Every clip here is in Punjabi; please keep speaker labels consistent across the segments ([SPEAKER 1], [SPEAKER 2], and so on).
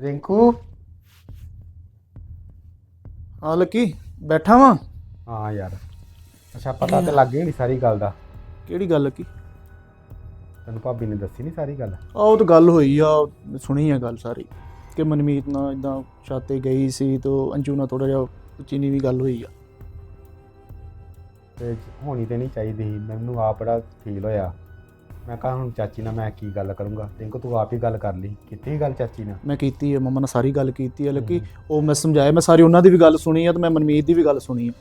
[SPEAKER 1] ਰਿੰਕੂ?
[SPEAKER 2] ਹਾਂ ਲੱਕੀ ਬੈਠਾ ਵਾਂ?
[SPEAKER 1] ਹਾਂ ਯਾਰ ਅੱਛਾ ਪਤਾ ਤੇ ਲੱਗ ਗਈ ਨਹੀਂ ਸਾਰੀ ਗੱਲ ਦਾ।
[SPEAKER 2] ਕਿਹੜੀ ਗੱਲ ਲੱਕੀ?
[SPEAKER 1] ਤੈਨੂੰ ਭਾਬੀ ਨੇ ਦੱਸੀ ਨਹੀਂ ਸਾਰੀ ਗੱਲ?
[SPEAKER 2] ਆ ਉਹ ਤਾਂ ਗੱਲ ਹੋਈ ਆ ਸੁਣੀ ਆ ਗੱਲ ਸਾਰੀ ਕਿ ਮਨਮੀਤ ਨਾਲ ਇਦਾਂ ਛਾਤੇ ਗਈ ਸੀ ਤੇ ਅੰਜੂ ਨਾਲ ਥੋੜਾ ਜਿਹਾ ਉੱਚੀ ਨੀਵੀਂ ਗੱਲ ਹੋਈ ਆ।
[SPEAKER 1] ਤੇ ਹੋਣੀ ਤੇ ਨਹੀਂ ਚਾਹੀਦੀ ਸੀ ਮੈਨੂੰ ਆਪ ਬੜਾ ਫੀਲ ਹੋਇਆ। ਮੈਂ ਕਹਾਂ ਹੁਣ ਚਾਚੀ ਨਾਲ ਮੈਂ ਕੀ ਗੱਲ ਕਰੂੰਗਾ? ਰਿੰਕੂ ਤੂੰ ਆਪ ਹੀ ਗੱਲ ਕਰ ਲਈ। ਕੀਤੀ ਗੱਲ ਚਾਚੀ ਨਾਲ?
[SPEAKER 2] ਮੈਂ ਕੀਤੀ ਹੈ ਮੰਮਾ ਨਾਲ ਸਾਰੀ ਗੱਲ ਕੀਤੀ ਹੈ। ਲੱਕੀ ਉਹ ਮੈਂ ਸਮਝਾਇਆ ਮੈਂ ਸਾਰੀ ਉਹਨਾਂ ਦੀ ਵੀ ਗੱਲ ਸੁਣੀ ਆ ਤੇ ਮੈਂ ਮਨਮੀਤ ਦੀ ਵੀ ਗੱਲ ਸੁਣੀ ਆ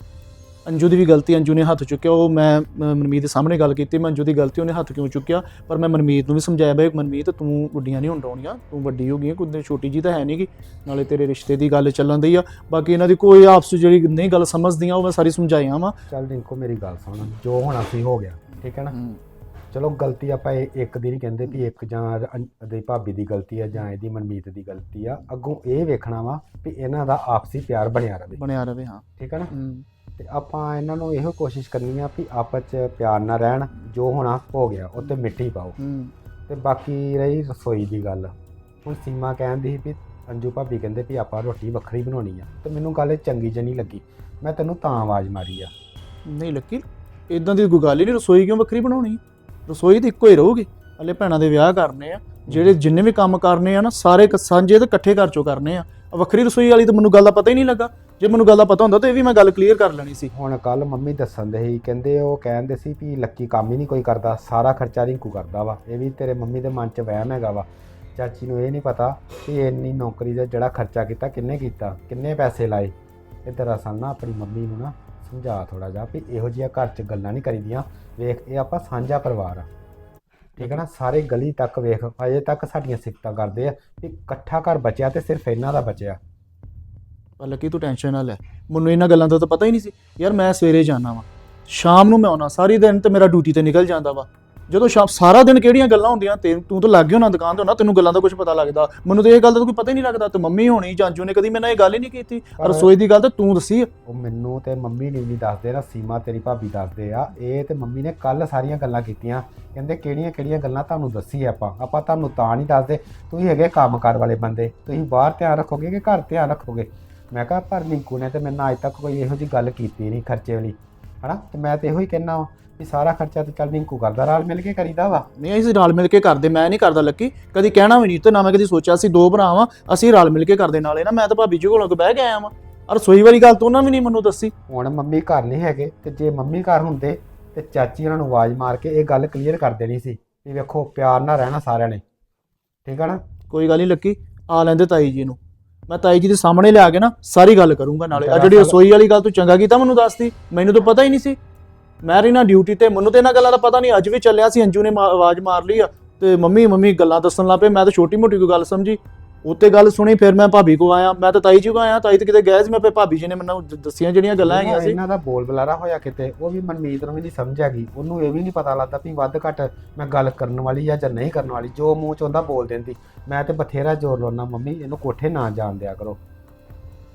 [SPEAKER 2] ਅੰਜੂ ਦੀ ਵੀ ਗਲਤੀ ਅੰਜੂ ਨੇ ਹੱਥ ਚੁੱਕਿਆ ਉਹ ਮੈਂ ਮ- ਮਨਮੀਤ ਦੇ ਸਾਹਮਣੇ ਗੱਲ ਕੀਤੀ ਮੈਂ ਅੰਜੂ ਦੀ ਗਲਤੀ ਉਹਨੇ ਹੱਥ ਕਿਉਂ ਚੁੱਕਿਆ? ਪਰ ਮੈਂ ਮਨਮੀਤ ਨੂੰ ਵੀ ਸਮਝਾਇਆ ਬਈ ਮਨਮੀਤ ਤੂੰ ਗੁੱਡੀਆਂ ਨਹੀਂ ਹੁੰਡਾਉਣੀਆਂ ਤੂੰ ਵੱਡੀ ਹੋ ਗਈ ਹੈ ਕੋਈ ਛੋਟੀ ਜੀ ਤਾਂ ਹੈ ਨਹੀਂਗੀ। ਨਾਲੇ ਤੇਰੇ ਰਿਸ਼ਤੇ ਦੀ ਗੱਲ ਚੱਲਣ ਦੀ ਆ ਬਾਕੀ ਇਹਨਾਂ ਦੀ ਕੋਈ ਆਪਸ 'ਚ ਜਿਹੜੀ ਨਹੀਂ ਗੱਲ ਸਮਝਦੀਆਂ ਉਹ ਮੈਂ ਸਾਰੀ ਸਮਝਾਈਆਂ ਵਾ।
[SPEAKER 1] ਚੱਲ ਰਿੰਕੂ ਮੇਰੀ ਗੱਲ ਸੁਣ ਜੋ ਹੋਣਾ ਸੀ ਹੋ ਗਿਆ ਠੀਕ ਹੈ ਨਾ? ਚਲੋ ਗਲਤੀ ਆਪਾਂ ਇਹ ਇੱਕ ਦੀ ਨਹੀਂ ਕਹਿੰਦੇ ਵੀ ਇੱਕ ਜਾਂ ਅੰ- ਦੀ ਭਾਬੀ ਦੀ ਗਲਤੀ ਹੈ ਜਾਂ ਇਹਦੀ ਮਨਮੀਤ ਦੀ ਗਲਤੀ ਆ। ਅੱਗੋਂ ਇਹ ਵੇਖਣਾ ਵਾ ਵੀ ਇਹਨਾਂ ਦਾ ਆਪਸੀ ਪਿਆਰ ਬਣਿਆ ਰਵੇ।
[SPEAKER 2] ਬਣਿਆ ਰਵੇ ਹਾਂ।
[SPEAKER 1] ਠੀਕ ਹੈ ਨਾ? ਤੇ ਆਪਾਂ ਇਹਨਾਂ ਨੂੰ ਇਹੋ ਕੋਸ਼ਿਸ਼ ਕਰਨੀ ਆ ਵੀ ਆਪਸ ਚ ਪਿਆਰ ਨਾਲ ਰਹਿਣ ਜੋ ਹੋਣਾ ਹੋ ਗਿਆ ਉੱਤੇ ਮਿੱਟੀ ਪਾਓ। ਤੇ ਬਾਕੀ ਰਹੀ ਰਸੋਈ ਦੀ ਗੱਲ। ਹੁਣ ਸੀਮਾ ਕਹਿੰਦੀ ਸੀ ਵੀ ਅੰਜੂ ਭਾਬੀ ਕਹਿੰਦੇ ਵੀ ਆਪਾਂ ਰੋਟੀ ਵੱਖਰੀ ਬਣਾਉਣੀ ਆ। ਤੇ ਮੈਨੂੰ ਗੱਲ ਚੰਗੀ ਜਿਹੀ ਨਹੀਂ ਲੱਗੀ। ਮੈਂ ਤੈਨੂੰ ਤਾਂ ਆਵਾਜ਼ ਮਾਰੀ ਆ।
[SPEAKER 2] ਨਹੀਂ ਲੱਕੀ ਇਦਾਂ ਦੀ ਕੋਈ ਗੱਲ ਹੀ ਨਹੀਂ ਰਸੋਈ ਕਿਉਂ ਵੱਖਰੀ ਬਣਾਉਣੀ? ਰਸੋਈ ਤਾਂ ਇੱਕੋ ਹੀ ਰਹੂਗੀ। ਹਲੇ ਭੈਣਾਂ ਦੇ ਵਿਆਹ ਕਰਨੇ ਆ। ਜਿਹੜੇ ਜਿੰਨੇ ਵੀ ਕੰਮ ਕਰਨੇ ਆ ਨਾ ਸਾਰੇ ਕ- ਸਾਂਝੇ ਤੇ ਇਕੱਠੇ ਘਰ ਚੋਂ ਕਰਨੇ ਆ। ਆਹ ਵੱਖਰੀ ਰਸੋਈ ਵਾਲੀ ਤਾਂ ਮੈਨੂੰ ਗੱਲ ਦਾ ਪਤਾ ਹੀ ਨਹੀਂ ਲੱਗਾ। ਜੇ ਮੈਨੂੰ ਗੱਲ ਦਾ ਪਤਾ ਹੁੰਦਾ ਤਾਂ ਇਹ ਵੀ ਮੈਂ ਗੱਲ ਕਲੀਅਰ ਕਰ ਲੈਣੀ ਸੀ।
[SPEAKER 1] ਹੁਣ ਕੱਲ ਮੰਮੀ ਦੱਸਣ ਦੇ ਸੀ ਕਹਿੰਦੇ ਉਹ ਕਹਿੰਦੇ ਸੀ ਵੀ ਲੱਕੀ ਕੰਮ ਹੀ ਨਹੀਂ ਕੋਈ ਕਰਦਾ ਸਾਰਾ ਖਰਚਾ ਰਿੰਕੂ ਕਰਦਾ ਵਾ। ਇਹ ਵੀ ਤੇਰੇ ਮੰਮੀ ਦੇ ਮਨ 'ਚ ਵਹਿਮ ਹੈਗਾ ਵਾ। ਚਾਚੀ ਨੂੰ ਇਹ ਨਹੀਂ ਪਤਾ ਕਿ ਇੰਨੀ ਨੌਕਰੀ ਦਾ ਜਿਹੜਾ ਖਰਚਾ ਕੀਤਾ ਕਿੰਨੇ ਕੀਤਾ ਕਿੰਨੇ ਪੈਸੇ ਲਾਏ। ਇਹ ਦਰਅਸਲ ਨਾ ਆਪਣੀ ਮੰਮੀ ਨੂੰ ਨਾ ਸਮਝਾ ਥੋੜਾ ਜਿਹਾ ਵੀ ਇਹੋ ਜਿਹੀਆਂ ਘਰ 'ਚ ਗੱਲਾਂ ਨਹੀਂ ਕਰੀਦੀਆਂ। ਵੇਖ, ਇਹ ਆਪਾਂ ਸਾਂਝਾ ਪਰਿਵਾਰ ਆ। ਠੀਕ ਹੈ ਨਾ? ਸਾਰੇ ਗਲੀ ਤੱਕ ਵੇਖ ਅਜੇ ਤੱਕ ਸਾਡੀਆਂ ਸਿਫਤਾਂ ਕਰਦੇ ਆ ਵੀ ਇਕੱਠਾ ਘਰ ਬਚਿਆ ਤੇ ਸਿਰਫ ਇਹਨਾਂ ਦਾ ਬਚਿਆ।
[SPEAKER 2] ਪਰ ਲੱਕੀ, ਤੂੰ ਟੈਨਸ਼ਨ ਨਾ ਲੈ। ਮੈਨੂੰ ਇਹਨਾਂ ਗੱਲਾਂ ਦਾ ਤਾਂ ਪਤਾ ਹੀ ਨਹੀਂ ਸੀ। ਯਾਰ ਮੈਂ ਸਵੇਰੇ ਜਾਣਾ ਵਾ। ਸ਼ਾਮ ਨੂੰ ਮੈਂ ਆਉਣਾ। ਸਾਰੀ ਦਿਨ ਤੇ ਮੇਰਾ ਡਿਊਟੀ ਤੇ ਨਿਕਲ ਜਾਂਦਾ ਵਾ। ਜਦੋਂ ਸ਼ਾਮ ਸਾਰਾ ਦਿਨ ਕਿਹੜੀਆਂ ਗੱਲਾਂ ਹੁੰਦੀਆਂ ਤੇ ਤੂੰ ਤਾਂ ਲੱਗ ਗਿਆ ਹੋਣਾ ਦੁਕਾਨ ਤੇ ਹੋਣਾ ਤੈਨੂੰ ਗੱਲਾਂ ਦਾ ਕੁਝ ਪਤਾ ਲੱਗਦਾ। ਮੈਨੂੰ ਤੇ ਇਹ ਗੱਲ ਦਾ ਕੋਈ ਪਤਾ ਹੀ ਨਹੀਂ ਲੱਗਦਾ ਤੇ ਮੰਮੀ ਹੋਣੀ ਜਾਂਜੂ ਨੇ ਕਦੀ ਮੇਰੇ ਨਾਲ ਇਹ ਗੱਲ ਹੀ ਨਹੀਂ ਕੀਤੀ। ਰਸੋਈ ਦੀ ਗੱਲ ਤਾਂ ਤੂੰ ਦੱਸੀ।
[SPEAKER 1] ਉਹ ਮੈਨੂੰ ਤੇ ਮੰਮੀ ਨੇ ਵੀ ਦੱਸਦੇ ਨਾ ਸੀਮਾ ਤੇਰੀ ਭਾਬੀ ਦੱਸਦੇ ਆ ਇਹ ਤੇ ਮੰਮੀ ਨੇ ਕੱਲ ਸਾਰੀਆਂ ਗੱਲਾਂ ਕੀਤੀਆਂ। ਕਹਿੰਦੇ ਕਿਹੜੀਆਂ ਕਿਹੜੀਆਂ ਗੱਲਾਂ ਤੁਹਾਨੂੰ ਦੱਸੀ ਆਪਾਂ? ਆਪਾਂ ਤੁਹਾਨੂੰ ਤਾਂ ਨਹੀਂ ਦੱਸਦੇ। ਤੁਸੀਂ ਹੈਗੇ ਕੰਮਕਾਰ ਵਾਲੇ ਬੰਦੇ ਤੁਸੀਂ ਬਾਹਰ ਧਿਆਨ ਰੱਖੋਗੇ ਕਿ ਘਰ ਧਿਆਨ ਰੱਖੋਗੇ? ਮੈਂ ਕਿਹਾ ਪਰ ਨਿੰਕੂ ਨੇ ਤੇ ਮੇਰੇ ਨਾਲ ਅੱਜ ਤੱਕ ਕੋਈ ਇਹੋ ਜੀ ਗੱਲ ਕੀਤੀ ਨਹੀਂ ਖਰਚੇ ਵਾਲੀ। ਹਨਾ? ਤੇ ਮੈਂ ਤੇ ਇਹੋ ਹੀ ਕਹਿਣਾ ਵਾ ਸਾਰਾ ਖਰਚਾ ਤੇ ਚੱਲ ਨਿੰਕੂ ਕਰਦਾ ਰਲ ਮਿਲ ਕੇ ਕਰੀਦਾ ਵਾ।
[SPEAKER 2] ਨਹੀਂ ਅਸੀਂ ਰਲ ਮਿਲ ਕੇ ਕਰਦੇ ਮੈਂ ਨਹੀਂ ਕਰਦਾ ਲੱਕੀ। ਕਦੀ ਕਹਿਣਾ ਵੀ ਨਹੀਂ ਤੇ ਨਾ ਮੈਂ ਕਦੀ ਸੋਚਿਆ ਸੀ ਦੋ ਭਰਾ ਵਾਂ ਅਸੀਂ ਰਲ ਮਿਲ ਕੇ ਕਰਦੇ ਨਾਲੇ ਨਾ ਮੈਂ ਤਾਂ ਭਾਬੀ ਜੀ ਕੋਲੋਂ ਕੇ ਬਹਿ ਕੇ ਆਇਆ ਵਾਂ। ਔਰ ਰਸੋਈ ਵਾਲੀ ਗੱਲ ਤਾਂ ਉਹਨਾਂ ਵੀ ਨਹੀਂ ਮੈਨੂੰ ਦੱਸੀ।
[SPEAKER 1] ਹੁਣ ਮੰਮੀ ਘਰ ਨਹੀਂ ਹੈਗੇ ਤੇ ਜੇ ਮੰਮੀ ਘਰ ਹੁੰਦੇ ਤੇ ਚਾਚੀ ਉਹਨਾਂ ਨੂੰ ਆਵਾਜ਼ ਮਾਰ ਕੇ ਇਹ ਗੱਲ ਕਲੀਅਰ ਕਰ ਦੇਣੀ ਸੀ ਵੀ ਵੇਖੋ ਪਿਆਰ ਨਾਲ ਰਹਿਣਾ ਸਾਰਿਆਂ ਨੇ। ਠੀਕ ਆ ਨਾ?
[SPEAKER 2] ਕੋਈ ਗੱਲ ਨਹੀਂ ਲੱਕੀ ਆ ਲੈਂਦੇ ਤਾਈ ਜੀ ਨੂੰ। ਮੈਂ ਤਾਈ ਜੀ ਦੇ ਸਾਹਮਣੇ ਲਿਆ ਕੇ ਨਾ ਸਾਰੀ ਗੱਲ ਕਰੂੰਗਾ ਨਾਲੇ। ਆ ਜਿਹੜੀ ਰਸੋਈ ਵਾਲੀ ਗੱਲ ਤੂੰ ਚੰਗਾ ਕੀਤਾ ਮੈਨੂੰ ਦੱਸਦੀ ਮੈਨੂੰ ਤਾਂ ਪਤਾ ਹੀ ਨਹੀਂ ਸੀ। ਮੈਂ ਰਹੀ ਨਾ ਡਿਊਟੀ ਤੇ ਮੈਨੂੰ ਤੇ ਇਹਨਾਂ ਗੱਲਾਂ ਦਾ ਪਤਾ ਨਹੀਂ ਅੱਜ ਵੀ ਚੱਲਿਆ ਸੀ ਅੰਜੂ ਨੇ ਮਾ- ਆਵਾਜ਼ ਮਾਰ ਲਈ ਆ। ਤੇ ਮੰਮੀ ਮੰਮੀ ਗੱਲਾਂ ਦੱਸਣ ਲੱਗ ਪਏ ਮੈਂ ਤਾਂ ਛੋਟੀ ਮੋਟੀ ਕੋਈ ਗੱਲ ਸਮਝੀ। ਉੱਤੇ ਗੱਲ ਸੁਣੀ ਫਿਰ ਮੈਂ ਭਾਬੀ ਕੋ ਆਇਆ। ਮੈਂ ਤਾਂ ਤਾਈ ਜੀ ਕੋ ਆਇਆ ਤਾਈ ਤੇ ਕਿਤੇ ਗਏ ਸੀ ਮੈਂ ਫਿਰ ਭਾਬੀ ਜੀ ਨੇ ਮੈਨੂੰ ਦ- ਦੱਸੀਆਂ ਜਿਹੜੀਆਂ ਗੱਲਾਂ ਹੈਗੀਆਂ ਸੀ।
[SPEAKER 1] ਇਹਨਾਂ ਦਾ ਬੋਲ ਬੁਲਾਰਾ ਹੋਇਆ ਕਿਤੇ ਉਹ ਵੀ ਮਨਮੀਤ ਨੂੰ ਵੀ ਨਹੀਂ ਸਮਝ ਆ ਗਈ ਉਹਨੂੰ ਇਹ ਵੀ ਨਹੀਂ ਪਤਾ ਲੱਗਦਾ ਵੀ ਵੱਧ ਘੱਟ ਮੈਂ ਗੱਲ ਕਰਨ ਵਾਲੀ ਆ ਜਾਂ ਨਹੀਂ ਕਰਨ ਵਾਲੀ ਜੋ ਮੂੰਹ ਚ ਆਉਂਦਾ ਬੋਲ ਦਿੰਦੀ। ਮੈਂ ਤੇ ਬਥੇਰਾ ਜ਼ੋਰ ਲਾਉਣਾ ਮੰਮੀ ਇਹਨੂੰ ਕੋਠੇ ਨਾ ਜਾਣ ਦਿਆ ਕਰੋ।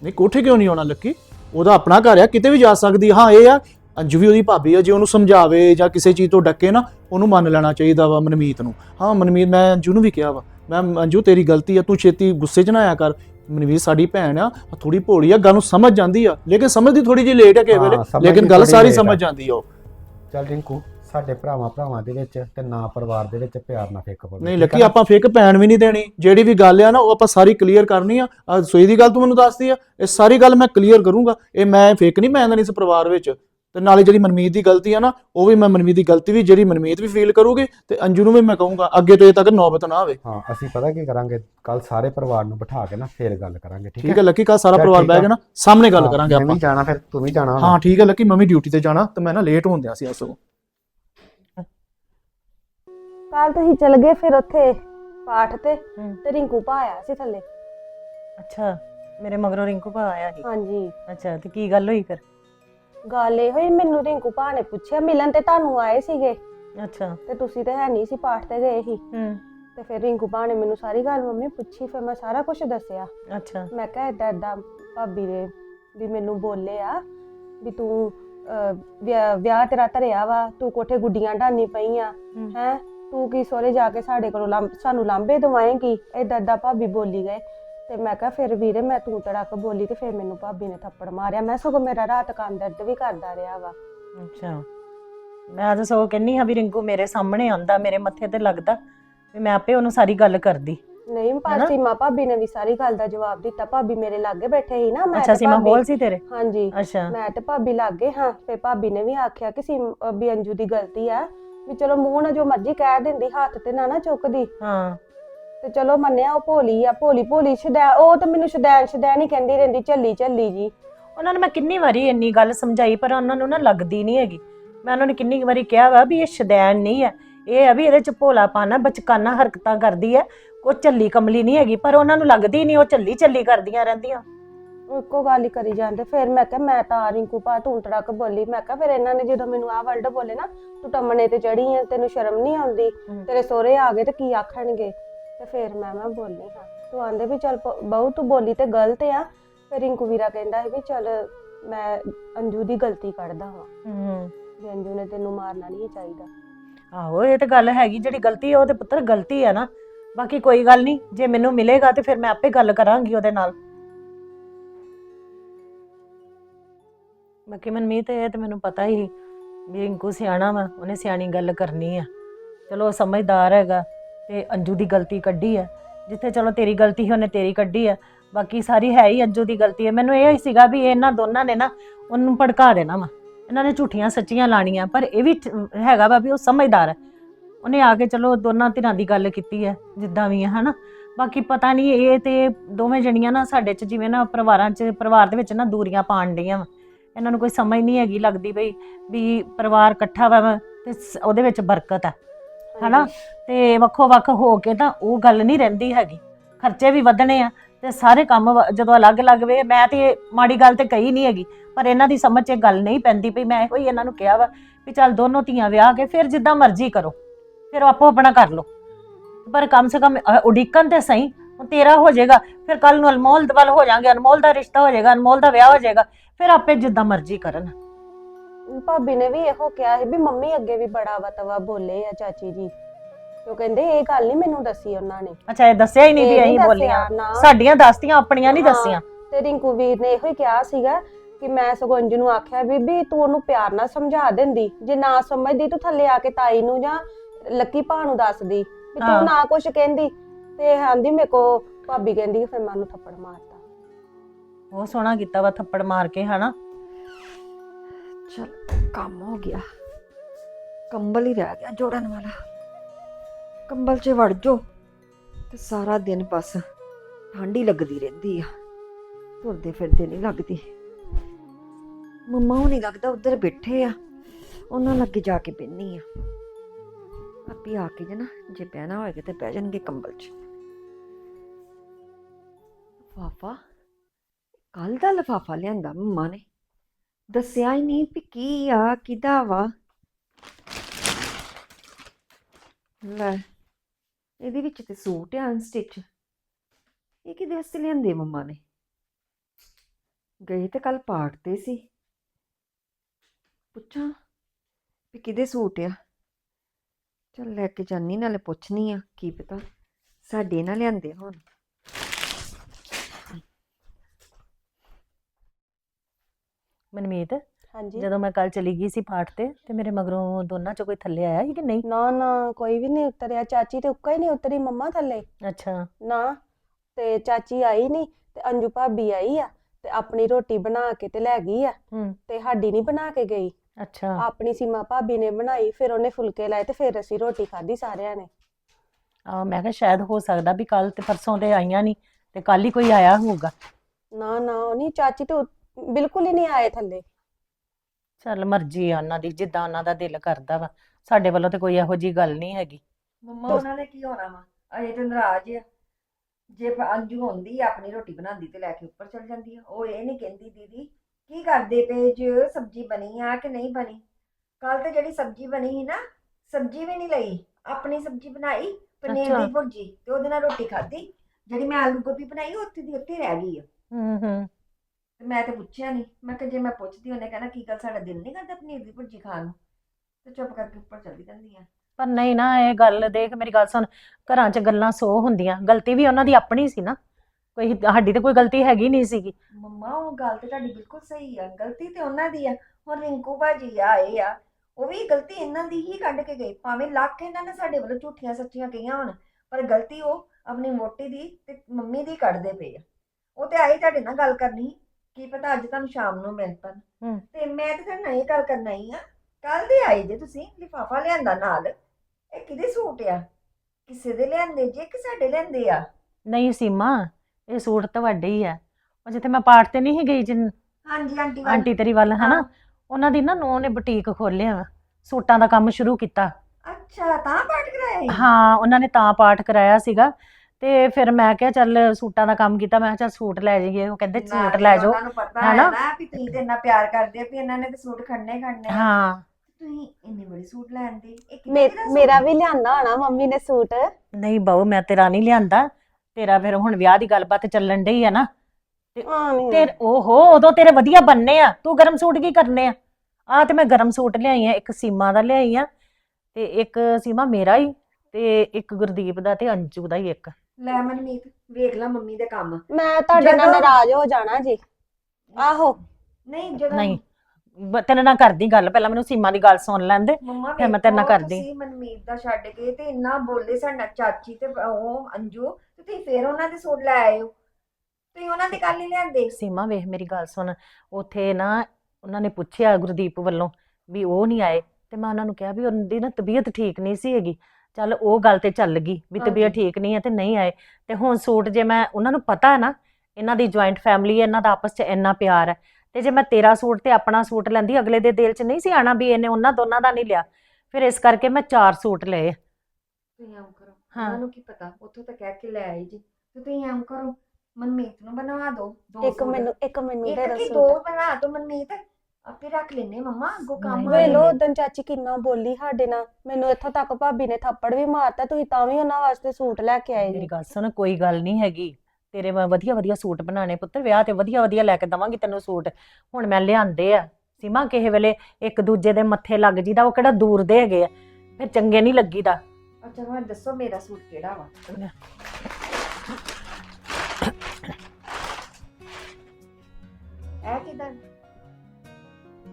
[SPEAKER 2] ਨਹੀਂ ਕੋਠੇ ਕਿਉਂ ਨਹੀਂ ਆਉਣਾ ਲੱਕੀ? ਉਹਦਾ ਆਪਣਾ ਘਰ ਆ ਕਿਤੇ ਵੀ ਜਾ ਸਕਦੀ ਹਾਂ ਇਹ ਆ ਅੰਜੂ ਵੀ ਉਹਦੀ ਭਾਬੀ ਆ ਜੇ ਉਹਨੂੰ ਸਮਝਾਵੇ ਜਾਂ ਕਿਸੇ ਚੀਜ਼ ਤੋਂ ਡੱਕੇ ਨਾ ਉਹਨੂੰ ਮੰਨ ਲੈਣਾ ਚਾਹੀਦਾ ਵਾ ਮਨਮੀਤ ਨੂੰ। ਹਾਂ ਮਨਮੀਤ ਮੈਂ ਅੰਜੂ ਨੂੰ ਵੀ ਕਿਹਾ ਵਾ ਮੈਂ ਅੰਜੂ ਤੇਰੀ ਗਲਤੀ ਆ ਤੂੰ ਛੇਤੀ ਗੁੱਸੇ 'ਚ ਨਾ ਆਇਆ ਕਰ। ਮਨਮੀਤ ਸਾਡੀ ਭੈਣ ਆ ਥੋੜੀ ਭੋਲੀ ਆ ਗੱਲ ਨੂੰ ਸਮਝ ਜਾਂਦੀ ਆ ਲੇਕਿਨ ਸਮਝਦੀ ਥੋੜੀ ਜਿਹੀ ਲੇਟ ਆ
[SPEAKER 1] ਹਾਂ,
[SPEAKER 2] ਵੇਲੇ ਲੇਕਿਨ ਗੱਲ ਸਾਰੀ। ਸਮਝ ਜਾਂਦੀ ਆ ਉਹ।
[SPEAKER 1] ਚੱਲ ਰਿੰਕੂ ਸਾਡੇ ਭਰਾਵਾਂ ਭਰਾਵਾਂ ਦੇ ਵਿੱਚ ਤੇ ਨਾ ਪਰਿਵਾਰ ਦੇ ਵਿੱਚ ਪਿਆਰ ਨਾ ਫੇਕ ਪਵੇ
[SPEAKER 2] ਨਹੀਂ ਲੱਕੀ? ਆਪਾਂ ਫੇਕ ਭੈਣ ਵੀ ਨਹੀਂ ਦੇਣੀ ਜਿਹੜੀ ਵੀ ਗੱਲ ਆ ਨਾ ਉਹ ਆਪਾਂ ਸਾਰੀ ਕਲੀਅਰ ਕਰਨੀ ਆ। ਸੋਈ ਦੀ ਗੱਲ ਤੂੰ ਮੈਨੂੰ ਦੱਸਦੀ ਆ ਇਹ ਸਾਰੀ ਗੱਲ ਮੈਂ ਕਲੀਅਰ ਕਰੂੰਗਾ। ਇਹ ਮੈਂ ਫੇਕ ਨਹੀਂ ਪੈਂਦਾ ਨਹੀਂ ਇਸ ਪਰਿਵਾਰ ਵਿੱਚ। ਤੇ ਨਾਲੇ ਜਿਹੜੀ ਮਨਮੀਤ ਦੀ ਗਲਤੀ ਆ ਨਾ ਉਹ ਵੀ ਮੈਂ ਮਨਮੀਤ ਦੀ ਗਲਤੀ ਵੀ ਜਿਹੜੀ ਮਨਮੀਤ ਵੀ ਫੀਲ ਕਰੂਗੀ ਤੇ ਅੰਜੂ ਨੂੰ ਵੀ ਮੈਂ ਕਹੂੰਗਾ ਅੱਗੇ ਤੋਂ ਇਹ ਤੱਕ ਨੌਬਤ ਨਾ ਆਵੇ।
[SPEAKER 1] ਹਾਂ ਅਸੀਂ ਪਤਾ ਕੀ ਕਰਾਂਗੇ? ਕੱਲ ਸਾਰੇ ਪਰਿਵਾਰ ਨੂੰ ਬਿਠਾ ਕੇ ਨਾ ਫੇਰ ਗੱਲ ਕਰਾਂਗੇ ਠੀਕ
[SPEAKER 2] ਠੀਕ ਹੈ ਲੱਕੀ ਕਾ ਸਾਰਾ ਪਰਿਵਾਰ ਬਹਿ। ਕੇ ਨਾ ਸਾਹਮਣੇ ਗੱਲ ਕਰਾਂਗੇ
[SPEAKER 1] ਮੈਂ
[SPEAKER 2] ਆਪਾਂ।
[SPEAKER 1] ਵੀ ਜਾਣਾ ਫਿਰ ਤੂੰ ਵੀ ਜਾਣਾ
[SPEAKER 2] ਹਾਂ ਠੀਕ ਹੈ ਲੱਕੀ ਮੰਮੀ ਡਿਊਟੀ ਤੇ ਜਾਣਾ ਤੇ ਮੈਂ ਨਾ ਲੇਟ ਹੋਣ ਦਿਆ ਸੀ ਅਸੋ
[SPEAKER 3] ਕੱਲ ਤੁਸੀਂ ਚਲ ਗਏ ਫਿਰ ਉੱਥੇ ਪਾਠ ਤੇ
[SPEAKER 4] ਹਮ।
[SPEAKER 3] ਤੇ ਰਿੰਕੂ ਭਾ ਆਇਆ ਸੀ ਥੱਲੇ।
[SPEAKER 4] ਅੱਛਾ ਮੇਰੇ ਮਗਰੋਂ ਰਿੰਕੂ ਭਾ ਆਇਆ ਸੀ।
[SPEAKER 3] ਹਾਂਜੀ।
[SPEAKER 4] ਅੱਛਾ ਤੇ ਕੀ ਗੱਲ ਹੋਈ ਫਿਰ?
[SPEAKER 3] ਗੱਲ ਇਹ ਹੋਈ ਮੈਨੂੰ ਰਿੰਕੂ ਭਾ ਨੇ ਪੁੱਛਿਆ ਮਿਲਣ ਤੇ ਤੁਹਾਨੂੰ ਆਏ ਸੀਗੇ।
[SPEAKER 4] ਅੱਛਾ।
[SPEAKER 3] ਤੇ ਤੁਸੀਂ ਤੇ ਹੈ ਨਹੀਂ ਸੀ ਪਾਠ ਤੇ ਗਏ ਸੀ।
[SPEAKER 4] ਹੂੰ।
[SPEAKER 3] ਤੇ ਫਿਰ ਰਿੰਕੂ ਭਾ ਨੇ ਮੈਨੂੰ ਸਾਰੀ ਗੱਲ ਮੰਮੀ ਪੁੱਛੀ ਫਿਰ ਮੈਂ ਸਾਰਾ ਕੁਝ ਦੱਸਿਆ।
[SPEAKER 4] ਅੱਛਾ।
[SPEAKER 3] ਮੈਂ ਕਿਹਾ ਏਦਾਂ ਏਦਾਂ ਭਾਬੀ ਦੇ ਵੀ ਮੈਨੂੰ ਬੋਲੇ ਆ ਵੀ ਤੂੰ ਅਹ, ਵਿਆਹ ਵਿਆਹ ਤੇਰਾ ਧਰਿਆ ਵਾ ਤੂੰ ਕੋਠੇ ਗੁੱਡੀਆਂ ਢਾਨੀ ਪਈਆਂ
[SPEAKER 4] ਹਮ।
[SPEAKER 3] ਹੈ। ਤੂੰ ਕੀ ਸੋਰੇ ਜਾ ਕੇ ਸਾਡੇ ਕੋਲੋਂ ਲਾਂਭ- ਸਾਨੂੰ ਲਾਂਬੇ ਦਵਾਏਂਗੀ? ਏਦਾਂ ਏਦਾਂ ਭਾਬੀ ਬੋਲੀ ਗਏ। ਤੇ ਮੈਂ ਕਿਹਾ ਫਿਰ ਵੀਰੇ ਮੈਂ ਤੂੰ ਤੜਕ ਬੋਲੀ ਤੇ ਫਿਰ ਮੈਨੂੰ ਭਾਬੀ ਨੇ ਥੱਪੜ ਮਾਰਿਆ। ਮੈਂ ਸਗੋਂ ਮੇਰਾ ਰਾਤ ਕੰਨ ਦਰਦ ਵੀ ਕਰਦਾ ਰਿਹਾ ਵਾ।
[SPEAKER 4] ਅੱਛਾ। ਮੈਂ ਤਾਂ ਸੋ ਕਹਿੰਨੀ ਹਾਂ ਵੀ ਰਿੰਕੂ ਮੇਰੇ ਸਾਹਮਣੇ ਆਂਦਾ ਮੇਰੇ ਮੱਥੇ ਤੇ ਲੱਗਦਾ ਵੀ ਮੈਂ ਆਪੇ ਉਹਨੂੰ ਸਾਰੀ ਗੱਲ ਕਰਦੀ।
[SPEAKER 3] ਨਹੀਂ? ਪਰ ਸੀਮਾ ਭਾਬੀ ਨੇ ਵੀ ਸਾਰੀ ਗੱਲ ਦਾ ਜਵਾਬ ਦਿੱਤਾ। ਭਾਬੀ ਮੇਰੇ ਲਾਗੇ ਬੈਠੇ ਸੀ ਨਾ ਮੈਂ
[SPEAKER 4] ਅੱਛਾ ਸੀਮਾ ਬੋਲ ਸੀ ਤੇਰੇ?
[SPEAKER 3] ਹਾਂਜੀ।
[SPEAKER 4] ਅੱਛਾ।
[SPEAKER 3] ਮੈਂ ਤੇ ਭਾਬੀ ਲਾਗੇ ਹਾਂ ਫੇ ਭਾਬੀ ਨੇ ਵੀ ਆਖਿਆ ਕਿ ਸੀਮ ਵੀ ਅੰਜੂ ਦੀ ਗਲਤੀ ਆ ਵੀ ਚਲੋ ਮੂੰਹ ਨਾਲ ਜੋ ਮਰਜ਼ੀ ਕਹਿ ਦਿੰਦੀ ਹੱਥ ਤੇ ਨਾ ਨਾ ਚੁੱਕਦੀ।
[SPEAKER 4] ਹਾਂ।
[SPEAKER 3] ਤੇ ਚਲੋ ਮੰਨਿਆ ਉਹ ਭੋਲੀ ਆ ਭੋਲੀ ਭੋਲੀ ਸ਼ਦੈ ਉਹ ਤਾਂ ਮੈਨੂੰ ਸ਼ਦੈਨ ਸ਼ਦੈਨ ਹੀ ਕਹਿੰਦੀ ਰਹਿੰਦੀ ਝੱਲੀ ਝੱਲੀ ਜੀ।
[SPEAKER 4] ਉਹਨਾਂ ਨੂੰ ਮੈਂ ਕਿੰਨੀ ਵਾਰੀ ਇੰਨੀ ਗੱਲ ਸਮਝਾਈ ਪਰ ਉਹਨਾਂ ਨੂੰ ਨਾ ਲੱਗਦੀ ਨਹੀਂ ਹੈਗੀ। ਮੈਂ ਉਹਨਾਂ ਨੂੰ ਕਿੰਨੀ ਵਾਰੀ ਕਿਹਾ ਵਾ ਵੀ ਇਹ ਸ਼ਦੈਨ ਨਹੀਂ ਹੈ। ਇਹ ਆ ਵੀ ਇਹਦੇ ਚ ਭੋਲਾ ਪਾਣਾ ਬਚਕਾਨਾ ਹਰਕਤਾਂ ਕਰਦੀ ਹੈ। ਉਹ ਝੱਲੀ ਕਮਲੀ ਨਹੀਂ ਹੈਗੀ ਪਰ ਉਹਨਾਂ ਨੂੰ ਲੱਗਦੀ ਨਹੀਂ ਉਹ ਝੱਲੀ ਝੱਲੀ ਕਰਦੀਆਂ ਰਹਿੰਦੀਆਂ।
[SPEAKER 3] ਉਹ ਇੱਕੋ ਗੱਲ ਹੀ ਕਰੀ ਜਾਂਦੇ ਫਿਰ ਮੈਂ ਕਿਹਾ ਮੈਂ ਤਾਂ ਰਿੰਕੂ ਪਾ ਤੂੰ ਤੜਕ ਬੋਲੀ। ਮੈਂ ਕਿਹਾ ਫਿਰ ਇਹਨਾਂ ਨੇ ਜਦੋਂ ਮੈਨੂੰ ਆਹ ਵਰਡ ਬੋਲੇ ਨਾ ਤੂੰ ਟੰਮਣੇ ਤੇ ਚੜੀ ਆ ਤੈਨੂੰ ਸ਼ਰਮ ਨਹੀਂ ਆਉਂਦੀ। ਤੇਰੇ ਸਹੁਰੇ ਆ ਗਏ ਤੇ ਕੀ ਆਖਣਗੇ? ਤੇ ਫਿਰ ਮੈਂ ਮੈਂ ਬੋਲੀ ਹਾਂ। ਤੂੰ ਆਂਦੇ ਵੀ ਚੱਲ ਪ- ਬਹੂ ਤੂੰ ਬੋਲੀ ਤੇ ਗਲਤ ਆ ਫਿਰ ਰਿੰਕੂ ਵੀਰਾ ਕਹਿੰਦਾ ਸੀ ਵੀ ਚੱਲ ਮੈਂ ਅੰਜੂ ਦੀ ਗਲਤੀ ਕੱਢਦਾ ਹਾਂ
[SPEAKER 4] ਹੂੰ।
[SPEAKER 3] ਵੀ ਅੰਜੂ ਨੇ ਤੈਨੂੰ ਮਾਰਨਾ ਨਹੀਂ ਚਾਹੀਦਾ।
[SPEAKER 4] ਆਹੋ ਇਹ ਤੇ ਗੱਲ ਹੈਗੀ ਜਿਹੜੀ ਗਲਤੀ ਹੈ ਉਹ ਤੇ ਪੁੱਤਰ ਗਲਤੀ ਹੈ ਨਾ। ਬਾਕੀ ਕੋਈ ਗੱਲ ਨਹੀਂ ਜੇ ਮੈਨੂੰ ਮਿਲੇਗਾ ਤੇ ਫਿਰ ਮੈਂ ਆਪੇ ਗੱਲ ਕਰਾਂਗੀ ਉਹਦੇ ਨਾਲ। ਬਾਕੀ ਮਨਮੀਤ ਇਹ ਤੇ ਮੈਨੂੰ ਪਤਾ ਹੀ ਵੀ ਰਿੰਕੂ ਸਿਆਣਾ ਵਾ ਉਹਨੇ ਸਿਆਣੀ ਗੱਲ ਕਰਨੀ ਆ। ਚਲੋ ਉਹ ਸਮਝਦਾਰ ਹੈਗਾ। ਤੇ ਅੰਜੂ ਦੀ ਗਲਤੀ ਕੱਢੀ ਹੈ। ਜਿੱਥੇ ਚਲੋ ਤੇਰੀ ਗਲਤੀ ਸੀ, ਉਹਨੇ ਤੇਰੀ ਕੱਢੀ ਹੈ। ਬਾਕੀ ਸਾਰੀ ਹੈ ਹੀ ਅੰਜੂ ਦੀ ਗਲਤੀ ਹੈ। ਮੈਨੂੰ ਇਹ ਹੀ ਸੀਗਾ ਵੀ ਇਹਨਾਂ ਦੋਨਾਂ ਨੇ ਨਾ ਉਹਨੂੰ ਭੜਕਾ ਦੇਣਾ ਵਾ। ਇਹਨਾਂ ਨੇ ਝੂਠੀਆਂ ਸੱਚੀਆਂ ਲਾਣੀਆਂ ਪਰ ਇਹ ਵੀ ਹੈਗਾ ਵਾ ਵੀ ਉਹ ਸਮਝਦਾਰ ਹੈ। ਉਹਨੇ ਆ ਕੇ ਚਲੋ ਦੋਨਾਂ ਧਿਰਾਂ ਦੀ ਗੱਲ ਕੀਤੀ ਹੈ, ਜਿੱਦਾਂ ਵੀ ਹੈ, ਹਨਾ। ਬਾਕੀ ਪਤਾ ਨਹੀਂ ਇਹ ਤੇ ਦੋਵੇਂ ਜਣੀਆਂ ਨਾ ਸਾਡੇ ਚ ਜਿਵੇਂ ਨਾ ਪਰਿਵਾਰਾਂ ਚ, ਪਰਿਵਾਰ ਦੇ ਵਿੱਚ ਨਾ ਦੂਰੀਆਂ ਪਾਣ ਡੀਆਂ ਵਾ। ਇਹਨਾਂ ਨੂੰ ਕੋਈ ਸਮਝ ਨਹੀਂ ਹੈਗੀ, ਲੱਗਦੀ ਬਈ ਵੀ ਪਰਿਵਾਰ ਇਕੱਠਾ ਵਾ ਤੇ ਸ- ਉਹਦੇ ਵਿੱਚ ਬਰਕਤ ਹੈ। ਹਨਾ? ਤੇ ਵੱਖੋ ਵੱਖ ਹੋ ਕੇ ਤਾਂ ਉਹ ਗੱਲ ਨਹੀਂ ਰਹਿੰਦੀ ਹੈਗੀ। ਖਰਚੇ ਵੀ ਵਧਣੇ ਆ ਤੇ ਸਾਰੇ ਕੰਮ ਵ- ਜਦੋਂ ਅਲੱਗ-ਅਲੱਗ ਵੇ ਮੈਂ ਤੇ ਮਾੜੀ ਗੱਲ ਤੇ ਕਹੀ ਨਹੀਂ ਹੈਗੀ ਪਰ ਇਹਨਾਂ ਦੀ ਸਮਝ 'ਚ ਇਹ ਗੱਲ ਨਹੀਂ ਪੈਂਦੀ ਵੀ ਮੈਂ ਇਹੋ ਹੀ ਇਹਨਾਂ ਨੂੰ ਕਿਹਾ ਵਾ ਵੀ ਚੱਲ ਦੋਨੋਂ ਧੀਆਂ ਵਿਆਹ ਕੇ ਫਿਰ ਜਿੱਦਾਂ ਮਰਜ਼ੀ ਕਰੋ ਫਿਰ ਆਪੋ ਆਪਣਾ ਕਰ ਲਓ। ਪਰ ਕਮ ਸੇ ਕਮ ਅ, ਉਡੀਕਣ ਤੇ ਸਹੀ ਹੁਣ ਤੇਰਾ ਹੋ ਜਾਏਗਾ ਫਿਰ ਕੱਲ ਨੂੰ ਅਨਮੋਲ ਵੱਲ ਹੋ ਜਾਾਂਗੇ ਅਨਮੋਲ ਦਾ ਰਿਸ਼ਤਾ ਹੋ ਜਾਏਗਾ ਅਨਮੋਲ ਦਾ ਵਿਆਹ ਹੋ ਜਾਏਗਾ ਫਿਰ ਆਪੇ ਜਿੱਦਾਂ ਮਰਜ਼ੀ ਕਰਨ।
[SPEAKER 3] ਭਾਬੀ ਨੇ ਵੀ ਇਹੋ ਕਿਹਾ ਸੀ ਵੀ ਮੰਮੀ ਅੱਗੇ ਵੀ ਬੜਾ ਵਤਵਾ ਬੋਲੇ ਆ ਚਾਚੀ ਜੀ। ਉਹ ਕਹਿੰਦੇ ਇਹ ਗੱਲ ਨਹੀਂ ਮੈਨੂੰ ਦੱਸੀ ਉਹਨਾਂ ਨੇ।
[SPEAKER 4] ਅੱਛਾ ਇਹ ਦੱਸਿਆ ਹੀ ਨਹੀਂ ਵੀ
[SPEAKER 3] ਇਹ
[SPEAKER 4] ਅਸੀਂ ਬੋਲੀਆਂ।
[SPEAKER 3] ਨਾ।
[SPEAKER 4] ਸਾਡੀਆਂ ਦੱਸਤੀਆਂ ਆਪਣੀਆਂ ਨਹੀਂ
[SPEAKER 3] ਹਾਂ।
[SPEAKER 4] ਦੱਸੀਆਂ।
[SPEAKER 3] ਤੇ ਰਿੰਕੂ ਵੀਰ ਨੇ ਇਹੋ ਹੀ ਕਿਹਾ ਸੀਗਾ ਕਿ ਮੈਂ ਸਗੋਂ ਅੰਜੂ ਨੂੰ ਆਖਿਆ ਬੀਬੀ ਤੂੰ ਉਹਨੂੰ ਪਿਆਰ ਨਾਲ ਸਮਝਾ ਦਿੰਦੀ। ਜੇ ਨਾ ਸਮਝਦੀ ਤੂੰ ਥੱਲੇ ਆ ਕੇ ਤਾਈ ਨੂੰ ਜਾਂ ਲੱਕੀ ਭਾ ਨੂੰ ਦੱਸਦੀ ਵੀ
[SPEAKER 4] ਹਾਂ।
[SPEAKER 3] ਤੂੰ ਨਾ ਕੁਛ ਕਹਿੰਦੀ। ਤੇ ਆਂਦੀ ਮੇਰੇ ਕੋ ਭਾਬੀ ਕਹਿੰਦੀ ਕਿ ਫਿਰ ਮੈਂ ਉਹਨੂੰ ਥੱਪੜ ਮਾਰਤਾ।
[SPEAKER 4] ਬਹੁਤ ਸੋਹਣਾ ਕੀਤਾ ਵਾ ਥੱਪੜ ਮਾਰ ਕੇ ਹਨਾ?
[SPEAKER 5] ਚਲ ਕੰਮ ਹੋ ਗਿਆ। ਕੰਬਲ ਹੀ ਰਹਿ ਗਿਆ ਜੋੜਨ ਵਾਲਾ। ਕੰਬਲ 'ਚ ਵੜ ਜੋ ਤੇ ਸਾਰਾ ਦਿਨ ਬਸ ਠੰਡ ਹੀ ਲੱਗਦੀ ਰਹਿੰਦੀ ਆ। ਤੁਰਦੇ ਫਿਰਦੇ ਨਹੀਂ ਲੱਗਦੀ। ਮੰਮਾ ਉਹ ਨਹੀਂ ਲੱਗਦਾ ਉੱਧਰ ਬੈਠੇ ਆ। ਉਹਨਾਂ ਲੱਗੇ ਜਾ ਕੇ ਬੈਣੀ ਆ। ਆਪੀ ਆ ਕੇ ਜੇ ਜੇ ਬਹਿਣਾ ਹੋਏਗਾ ਤੇ ਬਹਿ ਜਾਣਗੇ ਕੰਬਲ 'ਚ। ਲਫਾਫਾ? ਕੱਲ ਦਾ ਲਫਾਫਾ ਲਿਆਂਦਾ ਮੰਮਾ ਨੇ। ਦੱਸਿਆ ਹੀ ਨਹੀਂ ਵੀ ਕੀ ਆ ਕਿਦਾ ਵਾ। ਲੈ, ਇਹਦੇ ਵਿੱਚ ਤੇ ਸੂਟ ਆ ਅਨਸਟਿਚ ਇਹ ਕਿਹਦੇ ਵਾਸਤੇ ਲਿਆਂਦੇ ਮੰਮਾ ਨੇ? ਗਏ ਤੇ ਕੱਲ ਪਾਠ ਤੇ ਸੀ। ਪੁੱਛਾਂ ਵੀ ਕਿਹਦੇ ਸੂਟ ਆ? ਚੱਲ ਲੈ ਕੇ ਜਾਨੀ ਨਾਲੇ ਪੁੱਛਨੀ ਆ, ਕੀ ਪਤਾ ਸਾਡੇ ਨਾਲ ਲਿਆਂਦੇ ਹੁਣ।
[SPEAKER 4] ਮਨਮੀਤ
[SPEAKER 3] ਹਾਂਜੀ।
[SPEAKER 4] ਜਦੋਂ ਮੈਂ ਕੱਲ ਚਲੀ ਗਈ ਸੀ ਪਾਠ ਤੇ ਤੇ ਮੇਰੇ ਮਗਰੋਂ ਦੋਨਾਂ ਚੋਂ ਕੋਈ ਥੱਲੇ ਆਇਆ ਸੀ ਕਿ ਨਹੀਂ?
[SPEAKER 3] ਨਾ ਨਾ ਕੋਈ ਵੀ ਨਹੀਂ ਉਤਰਿਆ। ਚਾਚੀ ਤੇ ਉੱਕਾ ਹੀ ਨਹੀਂ ਉਤਰੀ ਮੰਮਾ ਥੱਲੇ।
[SPEAKER 4] ਅੱਛਾ।
[SPEAKER 3] ਨਾ ਤੇ ਚਾਚੀ ਆਈ ਨਹੀਂ ਤੇ ਅੰਜੂ ਭਾਬੀ ਆਈ ਆ ਤੇ ਆਪਣੀ ਰੋਟੀ ਬਣਾ ਕੇ ਤੇ ਲੈ ਗਈ ਆ
[SPEAKER 4] ਹੂੰ।
[SPEAKER 3] ਤੇ ਸਾਡੀ ਨਹੀਂ ਬਣਾ ਕੇ ਗਈ।
[SPEAKER 4] ਅੱਛਾ।
[SPEAKER 3] ਆਪਣੀ ਸੀਮਾ ਭਾਬੀ ਨੇ ਬਣਾਈ ਫਿਰ ਉਹਨੇ ਫੁਲਕੇ ਲਾਏ ਤੇ ਫਿਰ ਅਸੀਂ ਰੋਟੀ ਖਾਧੀ ਸਾਰਿਆਂ ਨੇ।
[SPEAKER 4] ਆ ਮੈਂ ਕਿਹਾ ਸ਼ਾਇਦ ਹੋ ਸਕਦਾ ਵੀ ਕੱਲ ਤੇ ਪਰਸੋਂ ਤੇ ਆਈਆਂ ਨਹੀਂ ਤੇ ਕੱਲ ਹੀ ਕੋਈ ਆਇਆ ਹੋਊਗਾ।
[SPEAKER 3] ਨਾ ਨਾ ਉਹ ਨਹੀਂ ਚਾਚੀ ਤੇ ਬਿਲਕੁਲ ਹੀ ਨਹੀਂ ਆਏ ਥੱਲੇ।
[SPEAKER 4] ਚੱਲ ਮਰਜ਼ੀ ਆ ਉਹਨਾਂ ਦੀ ਜਿੱਦਾਂ ਉਹਨਾਂ ਦਾ ਦਿਲ ਕਰਦਾ ਵਾ। ਸਾਡੇ ਵੱਲੋਂ ਤੇ ਕੋਈ ਇਹੋ ਜੀ ਗੱਲ ਨਹੀਂ ਹੈਗੀ।
[SPEAKER 5] ਮੰਮਾ ਉਹਨਾਂ ਨੇ ਕੀ ਹੋਣਾ ਵਾ? ਅਜੇ ਤੇ ਨਾਰਾਜ਼ ਆ। ਜੇ ਅੰਜੂ ਹੁੰਦੀ ਆਪਣੀ ਰੋਟੀ ਬਣਾਉਂਦੀ ਤੇ ਲੈ ਕੇ ਉੱਪਰ ਚਲ ਜਾਂਦੀ ਆ। ਉਹ ਇਹ ਨਹੀਂ ਕਹਿੰਦੀ ਦੀਦੀ ਕੀ ਕਰਦੇ ਪਏ ਜੋ? ਸਬਜ਼ੀ ਬਣੀ ਆ ਕਿ ਨਹੀਂ ਬਣੀ? ਕੱਲ ਤੇ ਜਿਹੜੀ ਸਬਜ਼ੀ ਬਣੀ ਸੀ ਨਾ ਸਬਜ਼ੀ ਵੀ ਨਹੀਂ ਲਈ। ਆਪਣੀ ਸਬਜ਼ੀ ਬਣਾਈ ਪਨੀਰ। ਦੀ ਭੁਰਜੀ ਤੇ ਉਹਦੇ ਨਾਲ ਰੋਟੀ ਖਾਧੀ। ਜਿਹੜੀ ਮੈਂ ਆਲੂ ਗੋਭੀ ਬਣਾਈ ਉਹ ਉੱਥੇ ਦੀ ਉੱਥੇ ਰਹਿ ਗਈ ਆ।
[SPEAKER 4] ਹੂੰ ਹੂੰ।
[SPEAKER 5] ਤੇ ਮੈਂ ਤੇ ਪੁੱਛਿਆ ਨਹੀਂ ਮੈਂ ਕਿਹਾ ਜੇ ਮੈਂ ਪੁੱਛਦੀ ਉਹਨੇ ਕਹਿਣਾ ਕੀ ਗੱਲ ਸਾਡਾ ਦਿਲ ਨਹੀਂ ਕਰਦਾ ਪਨੀਰ ਦੀ ਭੁਰਜੀ ਖਾਣ ਨੂੰ। ਤੇ ਚੁੱਪ ਕਰਕੇ ਉੱਪਰ ਚਲੀ ਜਾਂਦੀ ਆ।
[SPEAKER 4] ਪਰ ਨਹੀਂ ਨਾ ਇਹ ਗੱਲ ਦੇਖ ਮੇਰੀ ਗੱਲ ਸੁਣ। ਘਰਾਂ 'ਚ ਗੱਲਾਂ ਸੋ ਹੁੰਦੀਆਂ। ਗਲਤੀ ਵੀ ਉਹਨਾਂ ਦੀ ਆਪਣੀ ਸੀ ਨਾ। ਕੋਈ ਸਾਡੀ ਤੇ ਕੋਈ ਗਲਤੀ ਹੈਗੀ ਨਹੀਂ ਸੀਗੀ।
[SPEAKER 5] ਮੰਮਾ ਉਹ ਗੱਲ ਤੇ ਤੁਹਾਡੀ ਬਿਲਕੁਲ ਸਹੀ ਆ। ਗਲਤੀ ਤੇ ਉਹਨਾਂ ਦੀ ਆ। ਹੁਣ ਰਿੰਕੂ ਭਾਜੀ ਆਏ ਆ। ਉਹ ਵੀ ਗਲਤੀ ਇਹਨਾਂ ਦੀ ਹੀ ਕੱਢ ਕੇ ਗਏ। ਭਾਵੇਂ ਲੱਖ ਇਹਨਾਂ ਨੇ ਸਾਡੇ ਵੱਲੋਂ ਝੂਠੀਆਂ ਸੱਚੀਆਂ ਕਹੀਆਂ ਹੋਣ ਪਰ ਗਲਤੀ ਉਹ ਆਪਣੀ ਵੋਟੀ ਦੀ ਤੇ ਮੰਮੀ ਦੀ ਕੱਢਦੇ ਪਏ ਆ। ਉਹ ਤੇ ਆਈ ਤੁਹਾਡੇ ਨਾਲ ਗੱਲ ਕਰਨੀ। ਕੀ ਪਤਾ ਅੱਜ ਤੁਹਾਨੂੰ ਸ਼ਾਮ ਨੂੰ ਮਿਲ ਪਣ
[SPEAKER 4] ਹੂੰ।
[SPEAKER 5] ਤੇ ਮੈਂ ਤੇ ਤੁਹਾਡੇ ਨਾਲ ਇਹ ਗੱਲ ਕਰਨਾ ਹੀ ਆ ਕੱਲ ਦੇ ਆਏ ਜੇ ਤੁਸੀਂ ਲਿਫਾਫਾ ਲਿਆਂਦਾ ਨਾਲ ਇਹ ਕਿਹਦੇ ਸੂਟ ਆ ਕਿਸੇ ਦੇ ਲਿਆਂਦੇ ਜੇ ਕਿ ਸਾਡੇ ਲਿਆਂਦੇ ਆ
[SPEAKER 4] ਨਹੀਂ ਸੀਮਾ ਇਹ ਸੂਟ ਤੁਹਾਡੇ ਹੀ ਆ ਉਹ ਜਿੱਥੇ ਮੈਂ ਪਾਰਟ ਤੇ ਨਹੀਂ ਸੀ ਗਈ ਜਿਨ
[SPEAKER 5] ਹਾਂਜੀ ਆਂਟੀ ਵੱਲ।
[SPEAKER 4] ਆਂਟੀ ਤੇਰੀ ਵੱਲ ਹਨਾ
[SPEAKER 5] ਹਾਂ।
[SPEAKER 4] ਉਹਨਾਂ ਦੀ ਨਾ ਨੂੰਹ ਨੇ ਬੁਟੀਕ ਖੋਲਿਆ ਵਾ ਸੂਟਾਂ ਦਾ ਕੰਮ ਸ਼ੁਰੂ ਕੀਤਾ
[SPEAKER 5] ਅੱਛਾ ਤਾਂ ਪਾਠ ਕਰਾਇਆ ਸੀ?
[SPEAKER 4] ਹਾਂ ਉਹਨਾਂ ਨੇ ਤਾਂ ਪਾਠ ਕਰਾਇਆ ਸੀਗਾ ਤੇ ਫਿਰ ਮੈਂ ਕਿਹਾ ਚੱਲ ਸੂਟਾਂ ਦਾ ਕੰਮ ਕੀਤਾ ਮੈਂ ਕਿਹਾ ਚੱਲ ਸੂਟ ਲੈ ਜਾਈਏ। ਉਹ ਕਹਿੰਦੇ ਸੂਟ ਲੈ ਜਾਓ
[SPEAKER 5] ਉਹਨਾਂ ਨੂੰ ਪਤਾ ਹੈ
[SPEAKER 4] ਹੈਨਾ?
[SPEAKER 5] ਨਾ ਵੀ ਤੁਸੀਂ ਤੇ ਇੰਨਾ ਪਿਆਰ ਕਰਦੇ ਆ ਵੀ ਇਹਨਾਂ ਨੇ ਤੇ ਸੂਟ ਖੜਨੇ ਖੜਨੇ ਆ।
[SPEAKER 4] ਹਾਂ।
[SPEAKER 5] ਤੁਸੀਂ ਇੰਨੇ ਬੜੇ ਸੂਟ ਲੈਣ ਦੇ। ਇਹ
[SPEAKER 3] ਮੇ-
[SPEAKER 5] ਸੂਟ?
[SPEAKER 3] ਮੇਰਾ ਵੀ ਲਿਆਂਦਾ ਹੋਣਾ ਮੰਮੀ ਨੇ ਸੂਟ।
[SPEAKER 4] ਨਹੀਂ ਬਾਊ ਮੈਂ ਤੇਰਾ ਨਹੀਂ ਲਿਆਂਦਾ। ਤੇਰਾ ਫਿਰ ਹੁਣ ਵਿਆਹ ਦੀ ਗੱਲਬਾਤ ਚੱਲਣ ਡਈ ਆ ਨਾ।
[SPEAKER 3] ਹਾਂ ਨਹੀਂ।
[SPEAKER 4] ਤੇ ਓਹੋ ਉਦੋਂ ਤੇਰੇ ਵਧੀਆ ਬੰਨੇ ਆ। ਤੂੰ ਗਰਮ ਸੂਟ ਕੀ ਕਰਨੇ ਆ? ਆ ਤੇ ਮੈਂ ਗਰਮ ਸੂਟ ਲਿਆਈ ਆ ਇੱਕ ਸੀਮਾ ਦਾ ਲਿਆਈ ਆ ਤੇ ਇੱਕ ਸੀਮਾ ਮੇਰਾ ਹੀ ਤੇ ਇੱਕ ਗੁਰਦੀਪ ਦਾ ਤੇ ਅੰਜੂ ਦਾ ਹੀ ਇੱਕ।
[SPEAKER 5] ਲੈ ਮਨਮੀਤ ਵੇਖ ਲੈ ਮੰਮੀ ਦੇ ਕੰਮ।
[SPEAKER 3] ਮੈਂ ਤੁਹਾਡੇ ਨਾਲ
[SPEAKER 5] ਜਦੋਂ-
[SPEAKER 3] ਨਾਰਾਜ਼ ਹੋ ਜਾਣਾ ਜੀ। ਆਹੋ।
[SPEAKER 5] ਨਹੀਂ ਜਦੋਂ
[SPEAKER 4] ਨਹੀਂ ਬ- ਤੇਰੇ ਨਾਲ ਕਰਦੀ ਗੱਲ ਪਹਿਲਾਂ ਮੈਨੂੰ ਸੀਮਾ ਦੀ ਗੱਲ ਸੁਣ ਲੈਂਦੇ
[SPEAKER 5] ਮੰਮਾ
[SPEAKER 4] ਫਿਰ ਮੈਂ ਤੇਰੇ ਨਾਲ
[SPEAKER 5] ਵੇਖੋ,
[SPEAKER 4] ਕਰਦੀ।
[SPEAKER 5] ਤੁਸੀਂ ਮਨਮੀਤ ਦਾ ਛੱਡ ਕੇ ਤੇ ਇੰਨਾ ਬੋਲੇ ਸਾਡਾ ਚਾਚੀ ਤੇ ਉਹ ਅੰਜੂ ਤੇ ਤੁਸੀਂ ਫੇਰ ਉਹਨਾਂ ਦੇ ਸੂਟ ਲੈ ਹੋ। ਤੁਸੀਂ ਉਹਨਾਂ ਦੇ ਕੱਲ ਹੀ ਲਿਆਂਦੇ।
[SPEAKER 4] ਸੀਮਾ ਵੇਖ ਮੇਰੀ ਗੱਲ ਸੁਣ ਉੱਥੇ ਨਾ ਉਹਨਾਂ ਨੇ ਪੁੱਛਿਆ ਗੁਰਦੀਪ ਵੱਲੋਂ ਵੀ ਉਹ ਨਹੀਂ ਆਏ ਤੇ ਮੈਂ ਉਹਨਾਂ ਨੂੰ ਕਿਹਾ ਵੀ ਉਹਨਾਂ ਦੀ ਨਾ ਤਬੀਅਤ ਠੀਕ ਨਹੀਂ ਸੀ ਹੈਗੀ। ਚੱਲ ਉਹ ਗੱਲ ਤੇ ਚੱਲ ਗਈ ਵੀ ਤਬੀਅਤ। ਠੀਕ ਨਹੀਂ ਹੈ ਤੇ ਨਹੀਂ ਆਏ। ਤੇ ਹੁਣ ਸੂਟ ਜੇ ਮੈਂ ਉਹਨਾਂ ਨੂੰ ਪਤਾ ਹੈ ਨਾ ਇਹਨਾਂ ਦੀ ਜੁਆਇੰਟ ਫੈਮਿਲੀ ਹੈ ਇਹਨਾਂ ਦਾ ਆਪਸ 'ਚ ਇੰਨਾ ਪਿਆਰ ਹੈ। ਤੇ ਜੇ ਮੈਂ ਤੇਰਾ ਸੂਟ ਤੇ ਆਪਣਾ ਸੂਟ ਲੈਂਦੀ ਅਗਲੇ ਦੇ ਦਿਲ 'ਚ ਨਹੀਂ ਸੀ ਆਣਾ ਵੀ ਇਹਨੇ ਉਹਨਾਂ ਦੋਨਾਂ ਦਾ ਨਹੀਂ ਲਿਆ। ਫਿਰ ਇਸ ਕਰਕੇ ਮੈਂ ਚਾਰ ਸੂਟ ਲਏ
[SPEAKER 5] ਤੁਸੀਂ ਐਂ ਕਰੋ
[SPEAKER 4] ਹਾਂ।
[SPEAKER 5] ਉਹਨਾਂ ਨੂੰ ਕੀ ਪਤਾ? ਉੱਥੋਂ ਤਾਂ ਕਹਿ ਕੇ ਲੈ ਆਏ ਜੀ। ਤੇ ਤੁਸੀਂ ਐਂ ਕਰੋ ਮਨਮੀਤ ਨੂੰ ਬਣਵਾ ਦਿਓ ਦੋ
[SPEAKER 3] ਇੱਕ
[SPEAKER 5] ਸੂਟ।
[SPEAKER 3] ਮੈਨੂੰ ਇੱਕ ਮੈਨੂੰ
[SPEAKER 5] ਇੱਕ
[SPEAKER 3] ਦੇ
[SPEAKER 5] ਕੀ
[SPEAKER 3] ਦੋ
[SPEAKER 5] ਬਣਾ ਦੋ ਮਨਮੀਤ। ਆਪੇ ਰੱਖ ਲੈਨੇ ਮੰਮਾ ਅੱਗੋਂ ਕੰਮ
[SPEAKER 4] ਨਹੀਂ,
[SPEAKER 5] ਆ
[SPEAKER 3] ਵੇ
[SPEAKER 4] ਨਹੀਂ,
[SPEAKER 3] ਲੋ
[SPEAKER 5] ਜਾਣੇ।
[SPEAKER 3] ਉਦੋਂ ਚਾਚੀ ਕਿੰਨਾ ਬੋਲੀ ਸਾਡੇ ਨਾਲ। ਮੈਨੂੰ ਇੱਥੋਂ ਤੱਕ ਭਾਬੀ ਨੇ ਥੱਪੜ ਵੀ ਮਾਰਤਾ ਤੁਸੀਂ ਤਾਂ ਵੀ ਉਹਨਾਂ ਵਾਸਤੇ ਸੂਟ ਲੈ ਕੇ ਆਏ
[SPEAKER 4] ਮੇਰੀ
[SPEAKER 3] ਜੀ।
[SPEAKER 4] ਗੱਲ ਸੁਣ ਕੋਈ ਗੱਲ ਨਹੀਂ ਹੈਗੀ। ਤੇਰੇ ਮੈਂ ਵਧੀਆ ਵਧੀਆ ਸੂਟ ਬਣਾਣੇ ਪੁੱਤਰ ਵਿਆਹ ਤੇ ਵਧੀਆ ਵਧੀਆ ਲੈ ਕੇ ਦਵਾਂਗੀ ਤੈਨੂੰ ਸੂਟ। ਹੁਣ ਮੈਂ ਲਿਆਂਦੇ ਆ। ਸੀਮਾ ਕਿਸੇ ਵੇਲੇ ਇੱਕ ਦੂਜੇ ਦੇ ਮੱਥੇ ਲੱਗ ਜੀਦਾ ਉਹ ਕਿਹੜਾ ਦੂਰ ਦੇ ਹੈਗੇ ਆ। ਫਿਰ ਚੰਗੇ ਨਹੀਂ ਲੱਗੀਦਾ।
[SPEAKER 5] ਅੱਛਾ ਹੁਣ ਦੱਸੋ ਮੇਰਾ ਸੂਟ ਕਿਹੜਾ ਵਾ? ਇਹ ਕਿਦਾਂ?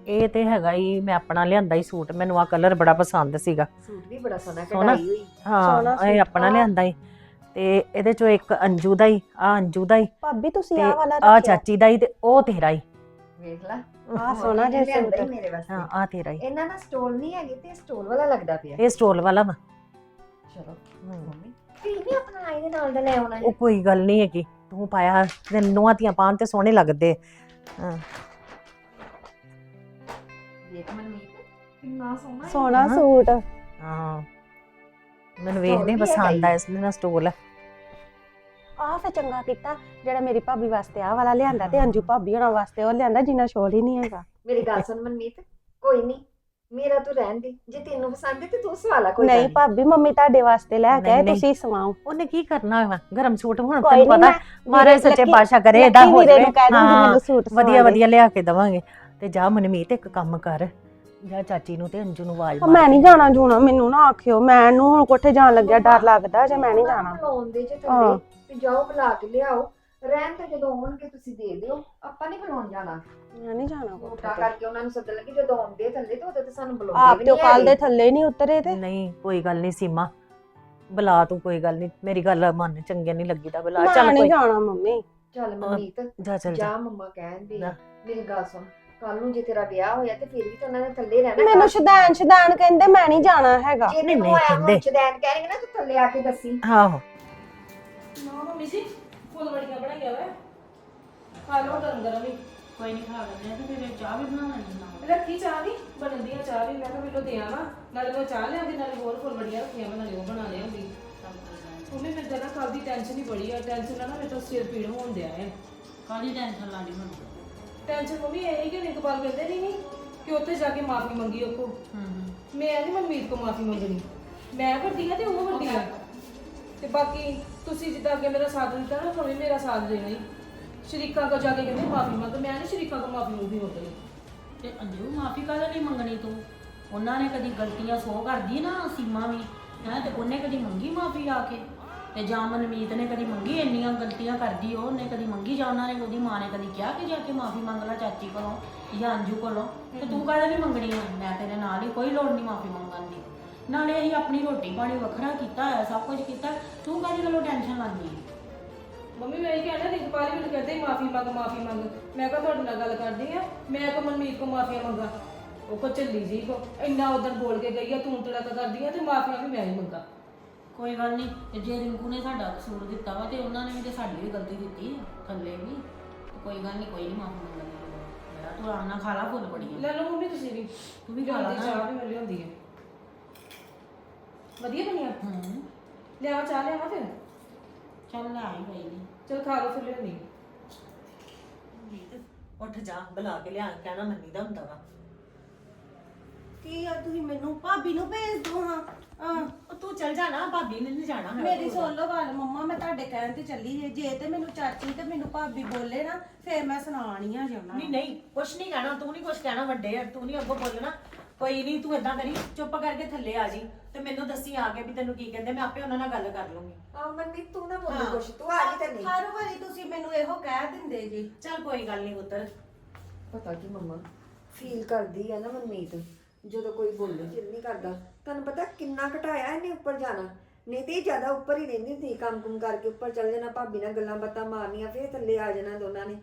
[SPEAKER 4] ਇਹ ਤੇ ਹੈਗਾ ਹੀ ਮੈਂ ਆਪਣਾ ਲਿਆਂਦਾ ਹੀ ਸੂਟ ਮੈਨੂੰ ਆ ਕਲਰ ਬੜਾ ਪਸੰਦ ਸੀਗਾ।
[SPEAKER 5] ਸੂਟ ਵੀ ਬੜਾ ਸੋਹਣਾ
[SPEAKER 4] ਸੋਹਣਾ।
[SPEAKER 5] ਕਢਾਈ ਹੋਈ।
[SPEAKER 3] ਸੋਹਣਾ
[SPEAKER 4] ਹਾਂ ਇਹ
[SPEAKER 3] ਸੂਟ।
[SPEAKER 4] ਆਪਣਾ। ਲਿਆਂਦਾ ਹੀ। ਤੇ ਇਹਦੇ ਚੋਂ ਇੱਕ ਅੰਜੂ ਦਾ ਹੀ ਆ ਅੰਜੂ ਦਾ ਹੀ।
[SPEAKER 3] ਭਾਬੀ ਤੁਸੀਂ ਆਹ ਵਾਲਾ
[SPEAKER 4] ਆ
[SPEAKER 3] ਰੱਖਿਆ?
[SPEAKER 4] ਚਾਚੀ ਦਾ ਹੀ ਤੇ ਉਹ ਤੇਰਾ ਹੀ।
[SPEAKER 5] ਵੇਖ ਲੈ।
[SPEAKER 3] ਆਹ ਸੋਹਣਾ ਜਿਹਾ
[SPEAKER 5] ਲਿਆਂਦਾ ਹੀ
[SPEAKER 3] ਸੂਟ
[SPEAKER 5] ਮੇਰੇ ਵਾਸਤੇ।
[SPEAKER 4] ਹਾਂ ਆ ਤੇਰਾ ਹੀ।
[SPEAKER 5] ਇਹਨਾਂ ਦਾ ਸਟੋਲ ਨਹੀਂ ਹੈਗੀ ਤੇ ਸਟੋਲ ਵਾਲਾ ਲੱਗਦਾ ਪਿਆ।
[SPEAKER 4] ਇਹ ਸਟੋਲ ਵਾਲਾ ਵਾ।
[SPEAKER 5] ਚਲੋ ਮੰਮੀ ਤੁਸੀਂ ਵੀ ਆਪਣਾ ਆਈ ਦੇ ਨਾਲ ਦਾ ਲੈ ਆਉਣਾ
[SPEAKER 4] ਉਹ ਕੋਈ ਗੱਲ ਨਹੀਂ ਹੈਗੀ। ਤੂੰ ਪਾਇਆ ਤੇ ਨੂੰਹਾਂ ਧੀਆਂ ਪਾਉਣ ਤੇ ਸੋਹਣੇ ਲੱਗਦੇ। ਹਾਂ।
[SPEAKER 5] ਵੇਖ ਮਨਮੀਤ ਕਿੰਨਾ ਸੋਹਣਾ ਹੈ।
[SPEAKER 3] ਸੋਹਣਾ
[SPEAKER 4] ਹਾਂ।
[SPEAKER 3] ਸੂਟ
[SPEAKER 4] ਹਾਂ ਮੈਨੂੰ ਵੇਖਦੇ ਪਸੰਦ
[SPEAKER 5] ਹੈਗਾ
[SPEAKER 4] ਆ
[SPEAKER 5] ਹੀ।
[SPEAKER 4] ਇਸ ਲਈ ਨਾ ਸਟੋਲ
[SPEAKER 3] ਆਹ ਫੇ ਚੰਗਾ ਕੀਤਾ ਜਿਹੜਾ ਮੇਰੀ ਭਾਬੀ ਵਾਸਤੇ ਆਹ ਵਾਲਾ ਲਿਆਂਦਾ ਤੇ ਅੰਜੂ ਭਾਬੀ ਹੋਣਾ ਵਾਸਤੇ ਉਹ ਲਿਆਂਦਾ ਜਿੰਨਾ ਸ਼ੋਲ ਹੀ ਨਹੀਂ ਹੈਗਾ
[SPEAKER 5] ਮੇਰੀ ਗੱਲ ਸੁਣ ਮਨਮੀਤ ਕੋਈ ਨਹੀਂ ਮੇਰਾ ਤੂੰ ਰਹਿਣ ਦੇ ਜੇ ਤੈਨੂੰ ਪਸੰਦ ਹੈ ਤੇ ਤੂੰ ਸਵਾਲਾ ਕੋਈ ਗੱਲ
[SPEAKER 3] ਨਹੀਂ ਭਾਬੀ ਮੰਮੀ ਤੁਹਾਡੇ ਵਾਸਤੇ ਲੈ ਕੇ ਆਏ
[SPEAKER 4] ਨਹੀਂ, ਨਹੀਂ।
[SPEAKER 3] ਤੁਸੀਂ ਸਵਾਓ
[SPEAKER 4] ਉਹਨੇ ਕੀ ਕਰਨਾ ਵਾ ਗਰਮ ਸੂਟ ਹੁਣ
[SPEAKER 3] ਕੋਈ
[SPEAKER 4] ਤੈਨੂੰ ਪਤਾ
[SPEAKER 3] ਮੈਂ
[SPEAKER 4] ਮਾਰੇ ਸੱਚੇ
[SPEAKER 3] ਲੱਕੀ-
[SPEAKER 4] ਪਾਸ਼ਾ ਕਰੇ
[SPEAKER 3] ਲੱਕੀ
[SPEAKER 4] ਹੋ
[SPEAKER 3] ਵੀਰੇ
[SPEAKER 4] ਜਾਵੇ
[SPEAKER 3] ਨੂੰ ਕਹਿ ਦੂੰਗੀ
[SPEAKER 4] ਹਾਂ,
[SPEAKER 3] ਮੈਨੂੰ ਸੂਟ ਸਵਾ
[SPEAKER 4] ਵਧੀਆ
[SPEAKER 3] ਦੇ।
[SPEAKER 4] ਵਧੀਆ ਲਿਆ ਕੇ ਦਵਾਂਗੇ ਤੇ ਜਾ ਮਨਮੀਤ ਇੱਕ ਕੰਮ ਕਰ ਜਾ ਚਾਚੀ ਨੂੰ ਤੇ ਅੰਜੂ ਨੂੰ ਆਵਾਜ਼
[SPEAKER 3] ਉਹ
[SPEAKER 4] ਮਾਰ
[SPEAKER 3] ਮੈਂ ਨਹੀਂ। ਜਾਣਾ ਜੂਣਾ ਮੈਨੂੰ ਨਾ ਆਖਿਓ ਮੈਨੂੰ ਹੁਣ ਕੋਠੇ ਜਾਣ ਲੱਗਿਆ ਡਰ ਲੱਗਦਾ ਜੇ ਮੈਂ ਨਹੀਂ ਜਾਣਾ
[SPEAKER 5] ਬੁਲਾਉਂਦੇ ਜੇ
[SPEAKER 3] ਹਾਂ।
[SPEAKER 5] ਥੱਲੇ ਤੇ ਜਾਓ ਬੁਲਾ ਕੇ ਲਿਆਓ ਰਹਿਣ ਤੇ ਜਦੋਂ ਆਉਣਗੇ ਤੁਸੀਂ ਦੇ ਦਿਓ ਆਪਾਂ ਨਹੀਂ ਬੁਲਾਉਣ ਜਾਣਾ
[SPEAKER 3] ਮੈਂ ਨਹੀਂ ਜਾਣਾ ਕੋਠੇ
[SPEAKER 5] ਮੋਟਾ
[SPEAKER 3] ਤੇ
[SPEAKER 5] ਕਰਕੇ ਉਹਨਾਂ ਨੂੰ ਸੱਦਣ ਲੱਗੇ ਜਦੋਂ ਆਉਂਦੇ ਥੱਲੇ ਤੇ ਉਦੋਂ ਤੇ ਸਾਨੂੰ ਬੁਲਾਉਂਦੇ
[SPEAKER 3] ਆਪ
[SPEAKER 5] ਵੀ
[SPEAKER 3] ਤੇ ਉਹ
[SPEAKER 5] ਨਹੀਂ
[SPEAKER 3] ਕੱਲ ਦੇ
[SPEAKER 5] ਹੈਗੇ।
[SPEAKER 3] ਥੱਲੇ ਨਹੀਂ ਉਤਰੇ ਤੇ
[SPEAKER 4] ਨਹੀਂ ਕੋਈ ਗੱਲ ਨਹੀਂ ਸੀਮਾ ਬੁਲਾ ਤੂੰ ਕੋਈ ਗੱਲ ਨਹੀਂ ਮੇਰੀ ਗੱਲ ਮੰਨ ਚੰਗੇ ਨਹੀਂ ਲੱਗੀਦਾ ਬੁਲਾ
[SPEAKER 3] ਮੈਂ
[SPEAKER 4] ਚੱਲ
[SPEAKER 3] ਨਹੀਂ
[SPEAKER 4] ਕੋਈ
[SPEAKER 3] ਜਾਣਾ ਮੰਮੀ
[SPEAKER 5] ਚੱਲ ਮਨਮੀਤ
[SPEAKER 4] ਜਾ ਚੱਲ ਜਾ
[SPEAKER 5] ਜਾ ਮੰਮਾ ਕਹਿੰਦੇ
[SPEAKER 4] ਨਾ।
[SPEAKER 5] ਮੇਰੀ ਗੱਲ ਸੁਣ ਕੱਲ ਨੂੰ ਜੇ ਤੇਰਾ ਵਿਆਹ ਹੋਇਆ ਤੇ ਫਿਰ ਵੀ ਤਾਂ ਉਹਨਾਂ ਨੇ ਥੱਲੇ ਰਹਿਣਾ
[SPEAKER 3] ਮੈਨੂੰ। ਸ਼ਦੈਨ ਸ਼ਦੈਨ ਕਹਿੰਦੇ ਮੈਂ ਨਹੀਂ ਜਾਣਾ ਹੈਗਾ।
[SPEAKER 5] ਜੇ
[SPEAKER 4] ਨਹੀਂ,
[SPEAKER 5] ਤੈਨੂੰ
[SPEAKER 4] ਨਹੀਂ
[SPEAKER 5] ਆਇਆ
[SPEAKER 4] ਕਹਿੰਦੇ।
[SPEAKER 5] ਹੁਣ ਚਦੈਨ ਕਹਿਣਗੇ ਨਾ ਤੂੰ ਥੱਲੇ ਆ ਕੇ ਦੱਸੀ।
[SPEAKER 4] ਆਹੋ।
[SPEAKER 6] ਨਾ ਮੰਮੀ ਜੀ ਫੁੱਲ ਬੜੀਆਂ ਬਣਾਈਆਂ ਵਾ। ਖਾ ਲਓ ਗਰਮ ਗਰਮ ਹੀ
[SPEAKER 7] ਕੋਈ ਨਹੀਂ ਖਾ ਲੈਂਦੇ ਆ ਤੇ ਫਿਰ ਚਾਹ ਵੀ ਬਣਾ ਲੈਣੀ ਨਾਲ
[SPEAKER 6] ਰੱਖੀ ਚਾਹ ਵੀ ਬਣਨ ਦੀਆਂ ਚਾਹ ਵੀ। ਮੈਂ ਕਿਹਾ ਮੈਨੂੰ ਦੇ ਆਵਾਂ। ਨਾਲੇ ਮੈਂ ਚਾਹ ਲਿਆਂਦੀ ਨਾਲੇ ਹੋਰ ਫੁੱਲ ਬੜੀਆਂ ਰੱਖੀਆਂ ਮੈਂ ਨਾਲੇ ਉਹ ਬਣਾ ਲਿਆਂਦੀ ਮੰਮੀ ਮੇਰੇ ਤਾਂ ਨਾ ਕੱਲ ਦੀ ਟੈਨਸ਼ਨ ਹੀ ਬੜੀ ਆ। ਟੈਨਸ਼ਨ ਨਾਲ ਨਾ ਮੇਰੇ ਤੋਂ ਸਿਰ ਪੀੜ ਹੋਣ ਡਿਆ ਹੈ
[SPEAKER 7] ਕਾਹਦੀ ਟੈਨਸ਼ਨ ਲਾਣੀ ਹੁਣ
[SPEAKER 6] ਟੈਨਸ਼ਨ ਮੰਮੀ ਇਹ ਹੀ ਕਿ ਰਿੰਕਪਾਲ ਕਹਿੰਦੇ ਨਹੀਂ ਕਿ ਉੱਥੇ ਜਾ ਕੇ ਮਾਫੀ ਮੰਗੀ ਉਹ ਕੋ
[SPEAKER 7] ਹੂੰ
[SPEAKER 6] ਮੈਂ ਨਹੀਂ ਮਨਮੀਤ ਕੋ ਮਾਫੀ ਮੰਗਣੀ। ਮੈਂ ਵੱਡੀ ਆ ਤੇ ਉਹ ਵੱਡੀ ਆ। ਤੇ ਬਾਕੀ ਤੁਸੀਂ ਜਿੱਦਾਂ ਅੱਗੇ ਮੇਰਾ ਸਾਥ ਦਿੱਤਾ ਨਾ ਤੁਹਾਨੂੰ ਵੀ ਮੇਰਾ ਸਾਥ ਦੇਣਾ ਹੀ। ਸ਼ਰੀਕਾਂ ਕੋ ਜਾ ਕੇ ਕਹਿੰਦੇ ਮਾਫੀ ਮੰਗ ਮੈਂ ਨਹੀਂ ਸ਼ਰੀਕਾਂ ਕੋ ਮਾਫੀ ਮੰਗਦੀ ਮੰਗਣੀ।
[SPEAKER 7] ਤੇ ਅੰਜੂ ਮਾਫੀ ਕਾਹਦੇ ਲਈ ਮੰਗਣੀ ਤੂੰ? ਉਹਨਾਂ ਨੇ ਕਦੀ ਗਲਤੀਆਂ ਸੋ ਕਰਦੀ ਨਾ ਸੀਮਾ ਵੀ। ਹੈ ਤੇ ਉਹਨੇ ਕਦੀ ਮੰਗੀ ਮਾਫੀ ਆ ਕੇ? ਤੇ ਜਾਂ ਮਨਮੀਤ ਨੇ ਕਦੀ ਮੰਗੀ ਇੰਨੀਆਂ ਗਲਤੀਆਂ ਕਰਦੀ ਉਹ ਉਹਨੇ ਕਦੀ ਮੰਗੀ ਜਾਂ ਉਹਨਾਂ ਨੇ ਉਹਦੀ ਮਾਂ ਨੇ ਕਦੀ ਕਿਹਾ ਕਿ ਜਾ ਕੇ ਮਾਫੀ ਮੰਗ ਲੈ ਚਾਚੀ ਕੋਲੋਂ ਜਾਂ ਅੰਜੂ ਕੋਲੋਂ? ਤੇ ਤੂੰ ਕਾਹਦਾ ਨਹੀਂ ਮੰਗਣੀ ਆ? ਮੈਂ ਤੇਰੇ ਨਾਲ ਹੀ ਕੋਈ ਲੋੜ ਨਹੀਂ ਮਾਫੀ ਮੰਗਣ ਦੀ। ਨਾਲੇ ਅਸੀਂ ਆਪਣੀ ਰੋਟੀ ਪਾਣੀ ਵੱਖਰਾ ਕੀਤਾ ਹੋਇਆ, ਸਭ ਕੁਝ ਕੀਤਾ। ਤੂੰ ਕਾਹਦੀ ਗੱਲੋਂ ਟੈਨਸ਼ਨ ਲੈਂਦੀ ਹੈ
[SPEAKER 6] ਮੰਮੀ, ਮੈਂ ਇਹ ਕਹਿਣਾ ਰਿੰਕਪਾਲ ਮੈਨੂੰ ਕਹਿੰਦੇ ਮਾਫੀ ਮੰਗ ਮਾਫੀ ਮੰਗ। ਮੈਂ ਕਿਹਾ ਤੁਹਾਡੇ ਨਾਲ ਗੱਲ ਕਰਦੀ ਆ, ਮੈਂ ਕੋ ਮਨਮੀਤ ਕੋ ਮਾਫੀਆ ਮੰਗਾ। ਉਹ ਕੋ ਚੱਲੀ ਜੀ ਕੋ, ਇੰਨਾ ਉਧਰ ਬੋਲ ਕੇ ਗਈ ਆ, ਤੂੰ ਤੜਕ ਕਰਦੀ ਆ ਤੇ ਮਾਫੀਆ ਵੀ ਮੈਂ ਹੀ ਮੰਗਾ।
[SPEAKER 7] ਕੋਈ ਗੱਲ ਨਹੀਂ ਤੇ ਜੇ ਰਿੰਕੂ ਨੇ ਸਾਡਾ ਕਸੂਰ ਦਿੱਤਾ ਵਾ ਤੇ ਉਹਨਾਂ ਨੇ ਵੀ ਤੇ ਸਾਡੀ ਵੀ ਗਲਤੀ ਦਿੱਤੀ ਹੈ, ਥੱਲੇ ਵੀ। ਤੇ ਕੋਈ ਗੱਲ ਨਹੀਂ ਕੋਈ ਨਹੀਂ ਮਾਫੀ ਮੰਗਣ ਦੀ ਲੋੜ। ਮੇਰਾ ਤੂੰ ਆਰਾਮ ਨਾਲ ਖਾ ਲਾ ਫੁੱਲ ਬੜੀਆਂ
[SPEAKER 6] ਲੈ ਲਓ ਮੰਮੀ ਤੁਸੀਂ ਵੀ।
[SPEAKER 7] ਤੂੰ ਵੀ ਖਾ ਲਾ ਨਾ।
[SPEAKER 6] ਚਾਹ ਵੀ ਮੈਂ ਲਿਆਉਂਦੀ ਆ। ਵਧੀਆ ਬਣੀਆ
[SPEAKER 7] ਹੂੰ।
[SPEAKER 6] ਲਿਆਵਾ ਚਾਹ ਲਿਆਵਾ ਫਿਰ?
[SPEAKER 7] ਚੱਲ ਲੈ ਆਈ ਕੋਈ ਨਹੀਂ
[SPEAKER 6] ਚਲ ਖਾ ਲਓ ਫਿਰ ਲਿਆਉਂਦੀ
[SPEAKER 4] ਉੱਠ ਜਾ ਬੁਲਾ ਕੇ ਲਿਆ ਕਹਿਣਾ ਮੰਨੀ ਦਾ ਹੁੰਦਾ ਵਾ।
[SPEAKER 8] ਕੀ ਆ ਤੁਸੀਂ ਮੈਨੂੰ ਭਾਬੀ ਨੂੰ ਭੇਜ ਦੋ ਹਾਂ? ਆ
[SPEAKER 4] ਉਹ ਤੂੰ ਚੱਲ ਜਾ ਨਾ ਭਾਬੀ ਨੇ ਨਹੀਂ ਜਾਣਾ
[SPEAKER 8] ਮੇਰੀ। ਸੁਣ ਲਓ ਗੱਲ ਮੰਮਾ ਮੈਂ ਤੁਹਾਡੇ ਕਹਿਣ ਤੇ ਚੱਲੀ ਜੇ ਜੇ ਤੇ ਮੈਨੂੰ ਚਾਚੀ ਤੇ ਮੈਨੂੰ ਭਾਬੀ ਬੋਲੇ ਨਾ ਫੇਰ ਮੈਂ ਸੁਣਾਣੀ ਆ ਜੇ ਉਹਨਾਂ
[SPEAKER 4] ਨਹੀਂ ਨਹੀਂ ਕੁਛ ਨਹੀਂ ਕਹਿਣਾ ਤੂੰ ਨਹੀਂ ਕੁਛ ਕਹਿਣਾ ਵੱਡੇ ਆ ਤੂੰ ਨਹੀਂ ਅੱਗੋਂ ਬੋਲਣਾ। ਕੋਈ ਨਹੀਂ ਤੂੰ ਏਦਾਂ ਕਰੀ ਚੁੱਪ ਕਰਕੇ ਥੱਲੇ ਆ ਜੀ ਤੇ ਮੈਨੂੰ ਦੱਸੀ ਆ ਕੇ ਵੀ ਤੈਨੂੰ ਕੀ ਕਹਿੰਦੇ ਮੈਂ ਆਪੇ ਉਹਨਾਂ ਨਾਲ ਗੱਲ ਕਰ ਲੂੰਗੀ।
[SPEAKER 5] ਆ ਮਨਮੀਤ ਤੂੰ ਨਾ ਬੋਲੀ। ਕੁਛ ਤੂੰ ਆ ਜੀ ਤੇ ਨਹੀਂ।
[SPEAKER 8] ਹਰ ਵਾਰੀ ਤੁਸੀਂ ਮੈਨੂੰ ਇਹੋ ਕਹਿ ਦਿੰਦੇ ਜੀ।
[SPEAKER 4] ਚੱਲ ਕੋਈ ਗੱਲ ਨਹੀਂ ਪੁੱਤਰ।
[SPEAKER 5] ਪਤਾ ਕੀ ਮੰਮਾ? ਫੀਲ ਕਰਦੀ ਆ ਨਾ ਮਨਮੀਤ। ਜਦੋਂ ਕੋਈ ਬੋਲੇ ਚਿਰ ਨਹੀਂ ਕਰਦਾ, ਤੁਹਾਨੂੰ ਪਤਾ ਕਿੰਨਾ ਘਟਾਇਆ ਇਹਨੇ ਉੱਪਰ ਜਾਣਾ। ਨਹੀਂ ਤੇ ਇਹ ਜ਼ਿਆਦਾ ਉੱਪਰ ਹੀ ਰਹਿੰਦੀ ਸੀ ਕੰਮ ਕੁਮ ਕਰਕੇ ਉੱਪਰ ਚੱਲ ਜਾਣਾ, ਭਾਬੀ ਨਾਲ ਗੱਲਾਂ ਬਾਤਾਂ ਮਾਰਨੀਆਂ, ਫੇਰ ਥੱਲੇ ਆ ਜਾਣਾ ਦੋਨਾਂ ਨੇ।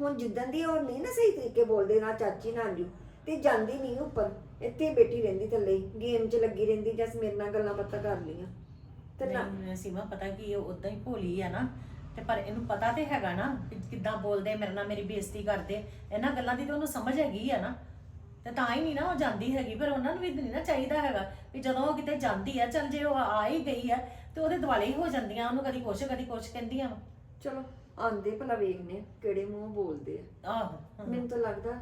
[SPEAKER 5] ਹੁਣ ਜਿੱਦਣ ਦੀ ਉਹ ਨਹੀਂ ਨਾ ਸਹੀ ਤਰੀਕੇ ਬੋਲਦੇ, ਨਾ ਚਾਚੀ, ਨਾ ਅੰਜੂ, ਤੇ ਜਾਂਦੀ ਨਹੀਂ ਉੱਪਰ, ਇੱਥੇ ਬੈਠੀ ਰਹਿੰਦੀ ਥੱਲੇ, ਗੇਮ 'ਚ ਲੱਗੀ ਰਹਿੰਦੀ, ਜਸ ਮੇਰੇ ਨਾਲ ਗੱਲਾਂ ਬਾਤਾਂ ਕਰ ਲਈਆਂ। ਤੇ ਨਾ
[SPEAKER 4] ਨਹੀਂ ਸੀਮਾ, ਪਤਾ ਕੀ ਉਹ ਉਦਾਂ ਹੀ ਭੋਲੀ ਆ ਨਾ, ਤੇ ਪਰ ਇਹਨੂੰ ਪਤਾ ਤੇ ਹੈਗਾ ਨਾ ਕਿ ਕਿੱਦਾਂ ਬੋਲਦੇ, ਮੇਰੇ ਨਾਲ ਮੇਰੀ ਬੇਇੱਜ਼ਤੀ ਕਰਦੇ, ਇਹਨਾਂ ਗੱਲਾਂ ਦੀ ਤਾਂ ਉਹਨੂੰ ਸਮਝ ਹੈਗੀ ਆ ਨਾ। ਤੇ ਤਾਂ ਹੀ ਨਹੀਂ ਨਾ ਉਹ ਜਾਂਦੀ ਹੈਗੀ ਪਰ ਉਹਨਾਂ ਨੂੰ ਵੀ ਨਹੀਂ ਨਾ ਚਾਹੀਦਾ ਹੈਗਾ ਵੀ ਜਦੋਂ ਉਹ ਕਿਤੇ ਜਾਂਦੀ ਆ ਚੱਲ ਜੇ ਉਹ ਆ ਹੀ ਗਈ ਆ ਤੇ ਉਹਦੇ ਦੁਆਲੇ ਹੀ ਹੋ ਜਾਂਦੀਆਂ ਉਹਨੂੰ ਕਦੀ ਕੁਛ ਕਦੀ ਕੁਛ ਕਹਿੰਦੀਆਂ ਵਾ।
[SPEAKER 5] ਚਲੋ ਆਂਦੇ ਭਲਾ ਵੇਖਨੇ ਕਿਹੜੇ ਮੂੰਹ ਬੋਲਦੇ ਆ।
[SPEAKER 4] ਆਹੋ
[SPEAKER 5] ਮੈਨੂੰ ਤਾਂ ਲੱਗਦਾ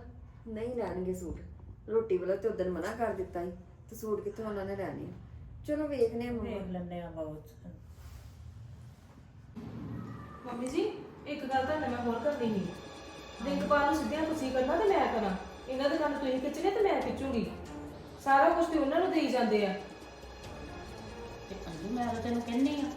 [SPEAKER 5] ਨਹੀਂ ਲੈਣਗੇ ਸੂਟ। ਰੋਟੀ ਵਾਲਾ ਤੇ ਉਦੋਂ ਮਨਾ ਕਰ ਦਿੱਤਾ ਸੀ ਤੇ ਸੂਟ ਕਿੱਥੋਂ ਉਹਨਾਂ ਨੇ ਲੈਣੇ ਆ। ਚਲੋ ਵੇਖਨੇ ਆ
[SPEAKER 4] ਵੇਖ ਲੈਂਦੇ ਆ ਬਹੁਤ
[SPEAKER 6] ਮੰਮੀ ਜੀ ਇੱਕ ਗੱਲ ਤਾਂ ਮੈਂ ਹੋਰ ਕਰਨੀ ਸੀ। ਰਿੰਕਪਾਲ ਨੂੰ ਸਿੱਧਿਆਂ ਤੁਸੀਂ ਕਰਨਾ ਤੇ ਮੈਂ ਕਰਾਂ? ਇਹਨਾਂ ਦੇ ਕੰਮ ਤੁਸੀਂ ਖਿੱਚਣੇ ਤੇ ਮੈਂ ਖਿੱਚੂਗੀ। ਸਾਰਾ ਕੁਝ ਤੇ ਉਹਨਾਂ ਨੂੰ ਦੇਈ ਜਾਂਦੇ ਆ।
[SPEAKER 7] ਤੇ ਅੰਜੂ ਮੈਂ ਤਾਂ ਤੈਨੂੰ ਕਹਿੰਦੀ ਆ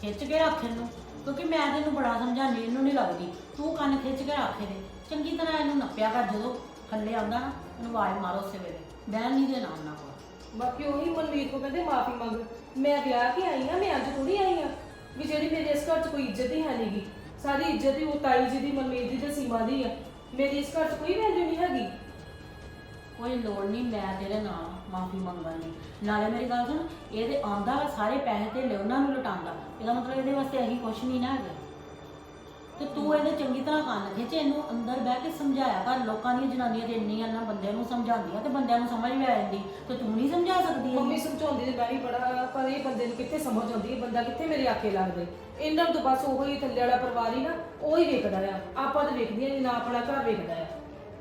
[SPEAKER 7] ਖਿੱਚ ਕੇ ਰੱਖ ਇਹਨੂੰ ਕਿਉਂਕਿ ਮੈਂ ਤੈਨੂੰ ਬੜਾ ਸਮਝਾਉਂਦੀ ਇਹਨੂੰ ਨਹੀਂ ਲੱਗਦੀ। ਤੂੰ ਕੰਨ ਖਿੱਚ ਕੇ ਰੱਖ ਇਹਦੇ। ਚੰਗੀ ਤਰ੍ਹਾਂ ਇਹਨੂੰ ਨੱਪਿਆ ਕਰ ਜਦੋਂ ਥੱਲੇ ਆਉਂਦਾ ਨਾ ਇਹਨੂੰ ਆਵਾਜ਼ ਮਾਰੋ ਉਸੇ ਵੇਲੇ। ਬਹਿਣ ਨਹੀਂ ਦੇਣਾ ਉਹਨਾਂ ਕੋਲ।
[SPEAKER 6] ਬਾਕੀ ਉਹੀ ਮਨਵੀਰ ਕੋ ਕਹਿੰਦੇ ਮਾਫੀ ਮੰਗ। ਮੈਂ ਵਿਆਹ ਕੇ ਆਈ ਆ ਮੈਂ ਅੱਜ ਥੋੜੀ ਆਈ ਆ। ਵੀ ਜਿਹੜੀ ਮੇਰੇ ਇਸ ਘਰ 'ਚ ਕੋਈ ਇੱਜ਼ਤ ਹੀ ਹੈ ਨਹੀਂਗੀ ਸਾਰੀ ਇੱਜ਼ਤ ਹੀ ਉਹ ਤਾਈ ਜੀ ਦੀ ਮਨਮੀਤ ਦੀ ਤੇ ਸੀਮਾ ਦੀ ਆ। ਮੇਰੀ ਇਸ ਘਰ 'ਚ ਕੋਈ ਵੈਲਿਊ ਨਹੀਂ ਹੈਗੀ।
[SPEAKER 7] ਕੋਈ ਲੋੜ ਨਹੀਂ ਮੈਂ ਤੇਰੇ ਨਾਲ ਮਾਫੀ ਮੰਗਣ ਦੀ ਨਾਲੇ ਮੇਰੀ ਗੱਲ ਸੁਣ ਇਹਦੇ ਆਉਂਦਾ ਵਾ ਸਾਰੇ ਪੈਸੇ ਤੇ ਉਹਨਾਂ ਨੂੰ ਲੁਟਾਉਂਦਾ ਇਹਦਾ ਮਤਲਬ ਇਹਦੇ ਵਾਸਤੇ ਅਸੀਂ ਕੁਝ ਨਹੀਂ ਨਾ ਹੈਗੇ। ਤੇ ਤੂੰ ਇਹਦੇ ਚੰਗੀ ਤਰ੍ਹਾਂ ਕੰਨ ਖਿੱਚ ਇਹਨੂੰ ਅੰਦਰ ਬਹਿ ਕੇ ਸਮਝਾਇਆ ਕਰ। ਲੋਕਾਂ ਦੀਆਂ ਜਨਾਨੀਆਂ ਤੇ ਇੰਨੀਆਂ ਨਾ ਬੰਦਿਆਂ ਨੂੰ ਸਮਝਾਉਂਦੀਆਂ ਤੇ ਬੰਦਿਆਂ ਨੂੰ ਸਮਝ ਵੀ ਆ ਜਾਂਦੀ ਤੇ ਤੂੰ ਨਹੀਂ ਸਮਝਾ ਸਕਦੀ
[SPEAKER 6] ਮੰਮੀ? ਸਮਝਾਉਂਦੀ ਤੇ ਮੈਂ ਵੀ ਬੜਾ ਪਰ ਇਹ ਬੰਦੇ ਨੂੰ ਕਿੱਥੇ ਸਮਝ ਆਉਂਦੀ? ਹੈ ਬੰਦਾ ਕਿੱਥੇ ਮੇਰੇ ਆਖੇ ਲੱਗਦਾ। ਇਹਨਾਂ ਨੂੰ ਤਾਂ ਬਸ ਉਹੋ ਹੀ ਥੱਲੇ ਵਾਲਾ ਪਰਿਵਾਰ ਹੀ ਨਾ ਉਹ ਹੀ ਵੇਖਦਾ ਆ। ਆਪਾਂ ਤਾਂ ਵੇਖਦੀਆਂ ਨਹੀਂ ਨਾ ਆਪਣਾ ਘਰ ਵੇਖਦਾ ਆ।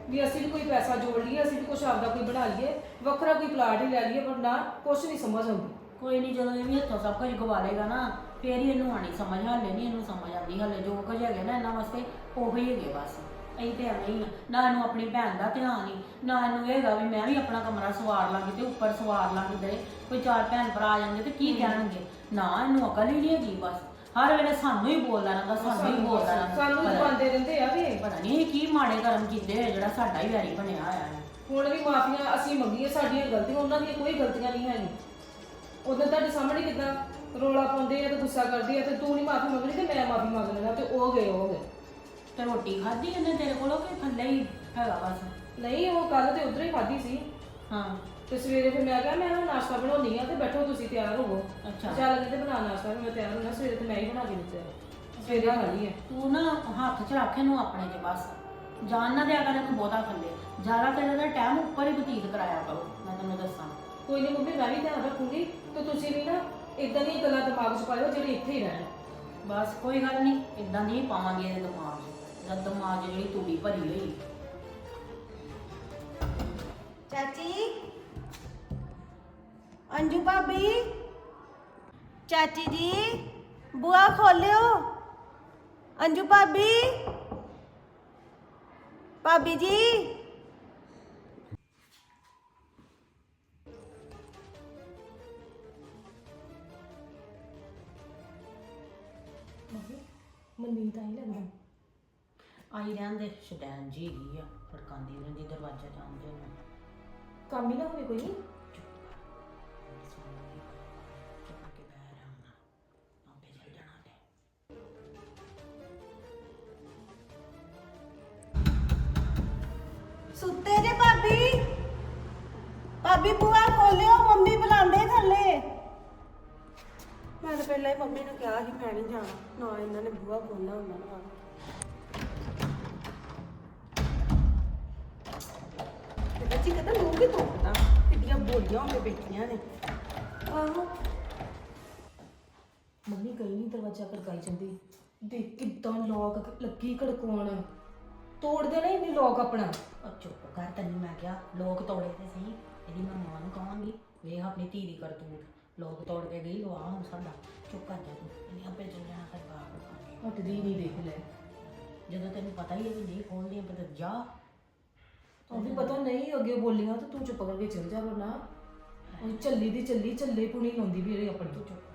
[SPEAKER 6] ਵੀ ਅਸੀਂ ਵੀ ਕੋਈ ਪੈਸਾ ਜੋੜ ਲਈਏ ਅਸੀਂ ਵੀ ਕੁਝ ਆਪਦਾ ਕੋਈ ਬਣਾ ਲਈਏ ਵੱਖਰਾ ਕੋਈ ਪਲਾਟ ਹੀ ਲੈ ਲਈਏ ਪਰ ਨਾ ਕੁਝ ਨਹੀਂ ਸਮਝ ਆਉਂਦੀ।
[SPEAKER 7] ਕੋਈ ਨਹੀਂ ਜਦੋਂ ਇਹ ਵੀ ਹੱਥੋਂ ਸਭ ਕੁਝ ਗਵਾ ਲੇਗਾ ਨਾ ਫੇਰ ਹੀ ਇਹਨੂੰ ਆਣੀ ਸਮਝ ਹਾਲੇ ਨਹੀਂ ਇਹਨੂੰ ਸਮਝ ਆਉਂਦੀ ਹਾਲੇ ਜੋ ਕੁਝ ਹੈਗੇ ਨਾ ਇਹਨਾਂ ਵਾਸਤੇ ਉਹ ਹੀ ਹੈਗੇ ਬਸ। ਅਸੀਂ ਤੇ ਐਵੇਂ ਹੀ ਆ। ਨਾ ਇਹਨੂੰ ਆਪਣੀ ਭੈਣ ਦਾ ਧਿਆਨ ਹੀ ਨਾ ਇਹਨੂੰ ਇਹ ਹੈਗਾ ਵੀ ਮੈਂ ਵੀ ਆਪਣਾ ਕਮਰਾ ਸਵਾਰ ਲਾਂਗੀ ਤੇ ਉੱਪਰ ਸਵਾਰ ਲਾਂਗੀ ਦੇ ਕੋਈ ਚਾਰ ਭੈਣ ਭਰਾ ਆ ਜਾਣਗੇ ਤੇ ਕੀ ਕਹਿਣਗੇ। ਨਾ ਇਹਨੂੰ ਅਕਲ ਹੀ ਨਹੀਂ ਹੈਗੀ ਬਸ। ਹਰ ਵੇਲੇ ਸਾਨੂੰ ਹੀ ਬੋਲਦਾ ਰਹਿੰਦਾ ਸਾਨੂੰ ਹੀ ਬੋਲਦਾ ਰਹਿੰਦਾ।
[SPEAKER 6] ਸਾਨੂੰ
[SPEAKER 7] ਪਤਾ-
[SPEAKER 6] ਜਵਾਨਦੇ ਰਹਿੰਦੇ ਆ ਵੀ।
[SPEAKER 7] ਪਤਾ ਨਹੀਂ ਕੀ ਮਾੜੇ ਕਰਮ ਕੀਤੇ ਹੋਏ ਜਿਹੜਾ ਸਾਡਾ ਹੀ ਵੈਰੀ ਬਣਿਆ ਹੋਇਆ ਹੈ।
[SPEAKER 6] ਹੁਣ ਵੀ ਮਾਫੀਆਂ ਅਸੀਂ ਮੰਗੀਆਂ ਸਾਡੀਆਂ ਗਲਤੀਆਂ ਉਹਨਾਂ ਦੀਆਂ ਕੋਈ ਗਲਤੀਆਂ ਨਹੀਂ ਹੈਗੀਆਂ। ਉਦੋਂ ਤੁਹਾਡੇ ਸਾਹਮਣੇ ਕਿਦਾਂ ਰੋਲਾ ਪਾਉਂਦੇ ਆ ਤੇ ਗੁੱਸਾ ਕਰਦੇ ਆ ਤੇ ਤੂੰ ਨਹੀਂ ਮਾਫੀ ਮੰਗਣੀ ਤੇ ਮੈਂ ਮਾਫੀ ਮੰਗ ਲੈਣਾ ਤੇ ਉਹ ਗਏ ਉਹ ਗਏ।
[SPEAKER 7] ਤੇ ਰੋਟੀ ਖਾਧੀ ਇਹਨੇ ਤੇਰੇ ਕੋਲੋਂ ਕਿ ਥੱਲੇ ਹੀ ਹੈਗਾ ਬਸ?
[SPEAKER 6] ਨਹੀਂ ਉਹ ਕੱਲ ਤੇ ਉਧਰ ਹੀ ਖਾਧੀ ਸੀ।
[SPEAKER 7] ਹਾਂ।
[SPEAKER 6] ਤੇ ਸਵੇਰੇ ਫਿਰ ਮੈਂ ਕਿਹਾ ਮੈਂ ਨਾ ਨਾਸ਼ਤਾ ਬਣਾਉਣੀ ਆ ਤੇ ਬੈਠੋ ਤੁਸੀਂ ਤਿਆਰ ਹੋਵੋ।
[SPEAKER 7] ਅੱਛਾ।
[SPEAKER 6] ਚੱਲ ਕਿਤੇ ਬਣਾ ਨਾਸ਼ਤਾ ਮੈਂ ਤਿਆਰ ਹੋਣਾ ਸਵੇਰੇ ਤੇ ਮੈਂ ਹੀ ਬਣਾ ਕੇ ਦਿੱਤਾ ਸਵੇਰੇ ਖਾ ਲਈ ਹੈ।
[SPEAKER 7] ਤੂੰ ਨਾ ਹੱਥ 'ਚ ਰੱਖ ਇਹਨੂੰ ਆਪਣੇ 'ਚ ਬਸ। ਜਾਣ ਨਾ ਦਿਆ ਕਰ ਇਹਨੂੰ ਬਹੁਤਾ ਥੱਲੇ। ਜ਼ਿਆਦਾ ਤੇ ਇਹਦਾ ਟਾਈਮ ਉੱਪਰ ਹੀ ਬਤੀਤ ਕਰਾਇਆ ਕਰੋ ਮੈਂ ਤੈਨੂੰ ਦੱਸਾਂ।
[SPEAKER 6] ਕੋਈ ਨਹੀਂ ਮੰਮੀ ਮੈਂ ਵੀ ਧਿਆਨ ਰੱਖੂੰਗੀ। ਤੇ ਤੁਸੀਂ ਵੀ ਨਾ ਇਦਾਂ ਦੀਆਂ ਗੱਲਾਂ ਦਿਮਾਗ 'ਚ ਪਾਇਓ ਜਿਹੜੇ ਇੱਥੇ ਹੀ ਰਹਿਣ।
[SPEAKER 7] ਬਸ ਕੋਈ ਗੱਲ ਨਹੀਂ ਇਦਾਂ ਨਹੀਂ ਪਾਵਾਂਗੇ ਇਹਦੇ ਦਿਮਾਗ 'ਚ। ਜਦ ਦਿਮਾਗ 'ਚ ਜਿਹੜੀ ਤੂੜੀ ਭਰੀ ਹੋਈ।
[SPEAKER 8] ਚਾਚੀ ਅੰਜੂ ਭਾਬੀ। ਚਾਚੀ ਜੀ ਬੁਆ ਖੋਲਿਓ। ਅੰਜੂ ਭਾਬੀ। ਭਾਬੀ ਜੀ।
[SPEAKER 7] ਮਨਮੀਤ ਆਈ ਲੱਗਦਾ। ਆਈ ਰਹਿੰਦੇ ਸ਼ਟੈਨ ਜੀ ਗਈ ਆ ਫੜਕਾਂਦੀ ਰਹਿੰਦੀ ਦਰਵਾਜ਼ਾ ਜਾਂਦੇ। ਨੂੰ
[SPEAKER 6] ਕੰਮ ਹੀ ਨਾ ਹੋਵੇ ਕੋਈ।
[SPEAKER 8] ਇਹਨਾਂ ਨੇ ਬੂਆ ਖੋਲਣਾ ਉਹਨਾਂ ਨੂੰ ਆ ਤੇ ਬੱਚੀ ਕਹਿੰਦਾ ਮੂੰਹ ਵੀ ਤੋੜਦਾ ਕਿੱਡੀਆਂ ਬੋਲੀਆਂ ਹੋ ਕੇ ਬੈਠੀਆਂ ਨੇ। ਆਹੋ।
[SPEAKER 6] ਮੰਮੀ ਗਈ ਨਹੀਂ ਦਰਵਾਜ਼ਾ ਖੜਕਾਈ ਜਾਂਦੀ। ਦੇਖ ਕਿੱਦਾਂ ਲੋਕ ਲੱਗੀ ਖੜਕਾਉਣ। ਤੋੜ ਦੇਣਾ ਲੋਕ ਆਪਣਾ।
[SPEAKER 7] ਉਹ ਚੁੱਪ ਕਰ ਤੈਨੂੰ ਮੈਂ ਕਿਹਾ ਲੋਕ ਤੋੜੇ ਤੇ ਸਹੀ। ਇਹਦੀ ਮੈਂ ਮਾਂ ਨੂੰ ਕਹਾਂਗੀ ਵੇਖ ਆਪਣੀ ਧੀ ਦੀ ਕਰਤੂਤ। ਲੋਕ ਤੋੜ ਕੇ ਗਈ ਲਵਾ ਹੁਣ ਸਾਡਾ। ਚੁੱਪ ਕਰ ਜਾ ਤੂੰ। ਇਹਨੇ ਆਪੇ ਚੱਲ ਜਾਣਾ ਫਿਰ ਬਾਹਰ।
[SPEAKER 6] ਹਟਦੀ ਨਹੀਂ ਦੇਖ ਲੈ।
[SPEAKER 7] ਜਦੋਂ ਤੈਨੂੰ ਪਤਾ ਹੀ ਹੈ ਵੀ ਨਹੀਂ ਖੋਲਦੀ ਪਤਾ ਜਾ।
[SPEAKER 6] ਉਹ ਵੀ ਪਤਾ ਨਹੀਂ, ਅੱਗੇ ਬੋਲੀਆਂ ਤਾਂ ਤੂੰ ਚੁੱਪ ਕਰਕੇ ਚਲ ਜਾ ਵਰਨਾ ਉਹ ਚੱਲੀ ਦੀ ਚੱਲੀ ਚੱਲੇ ਪੁਣੀ ਲਾਉਂਦੀ ਵੀ ਇਹ ਆਪਣੀ
[SPEAKER 7] ਤੂੰ ਚੁੱਪ।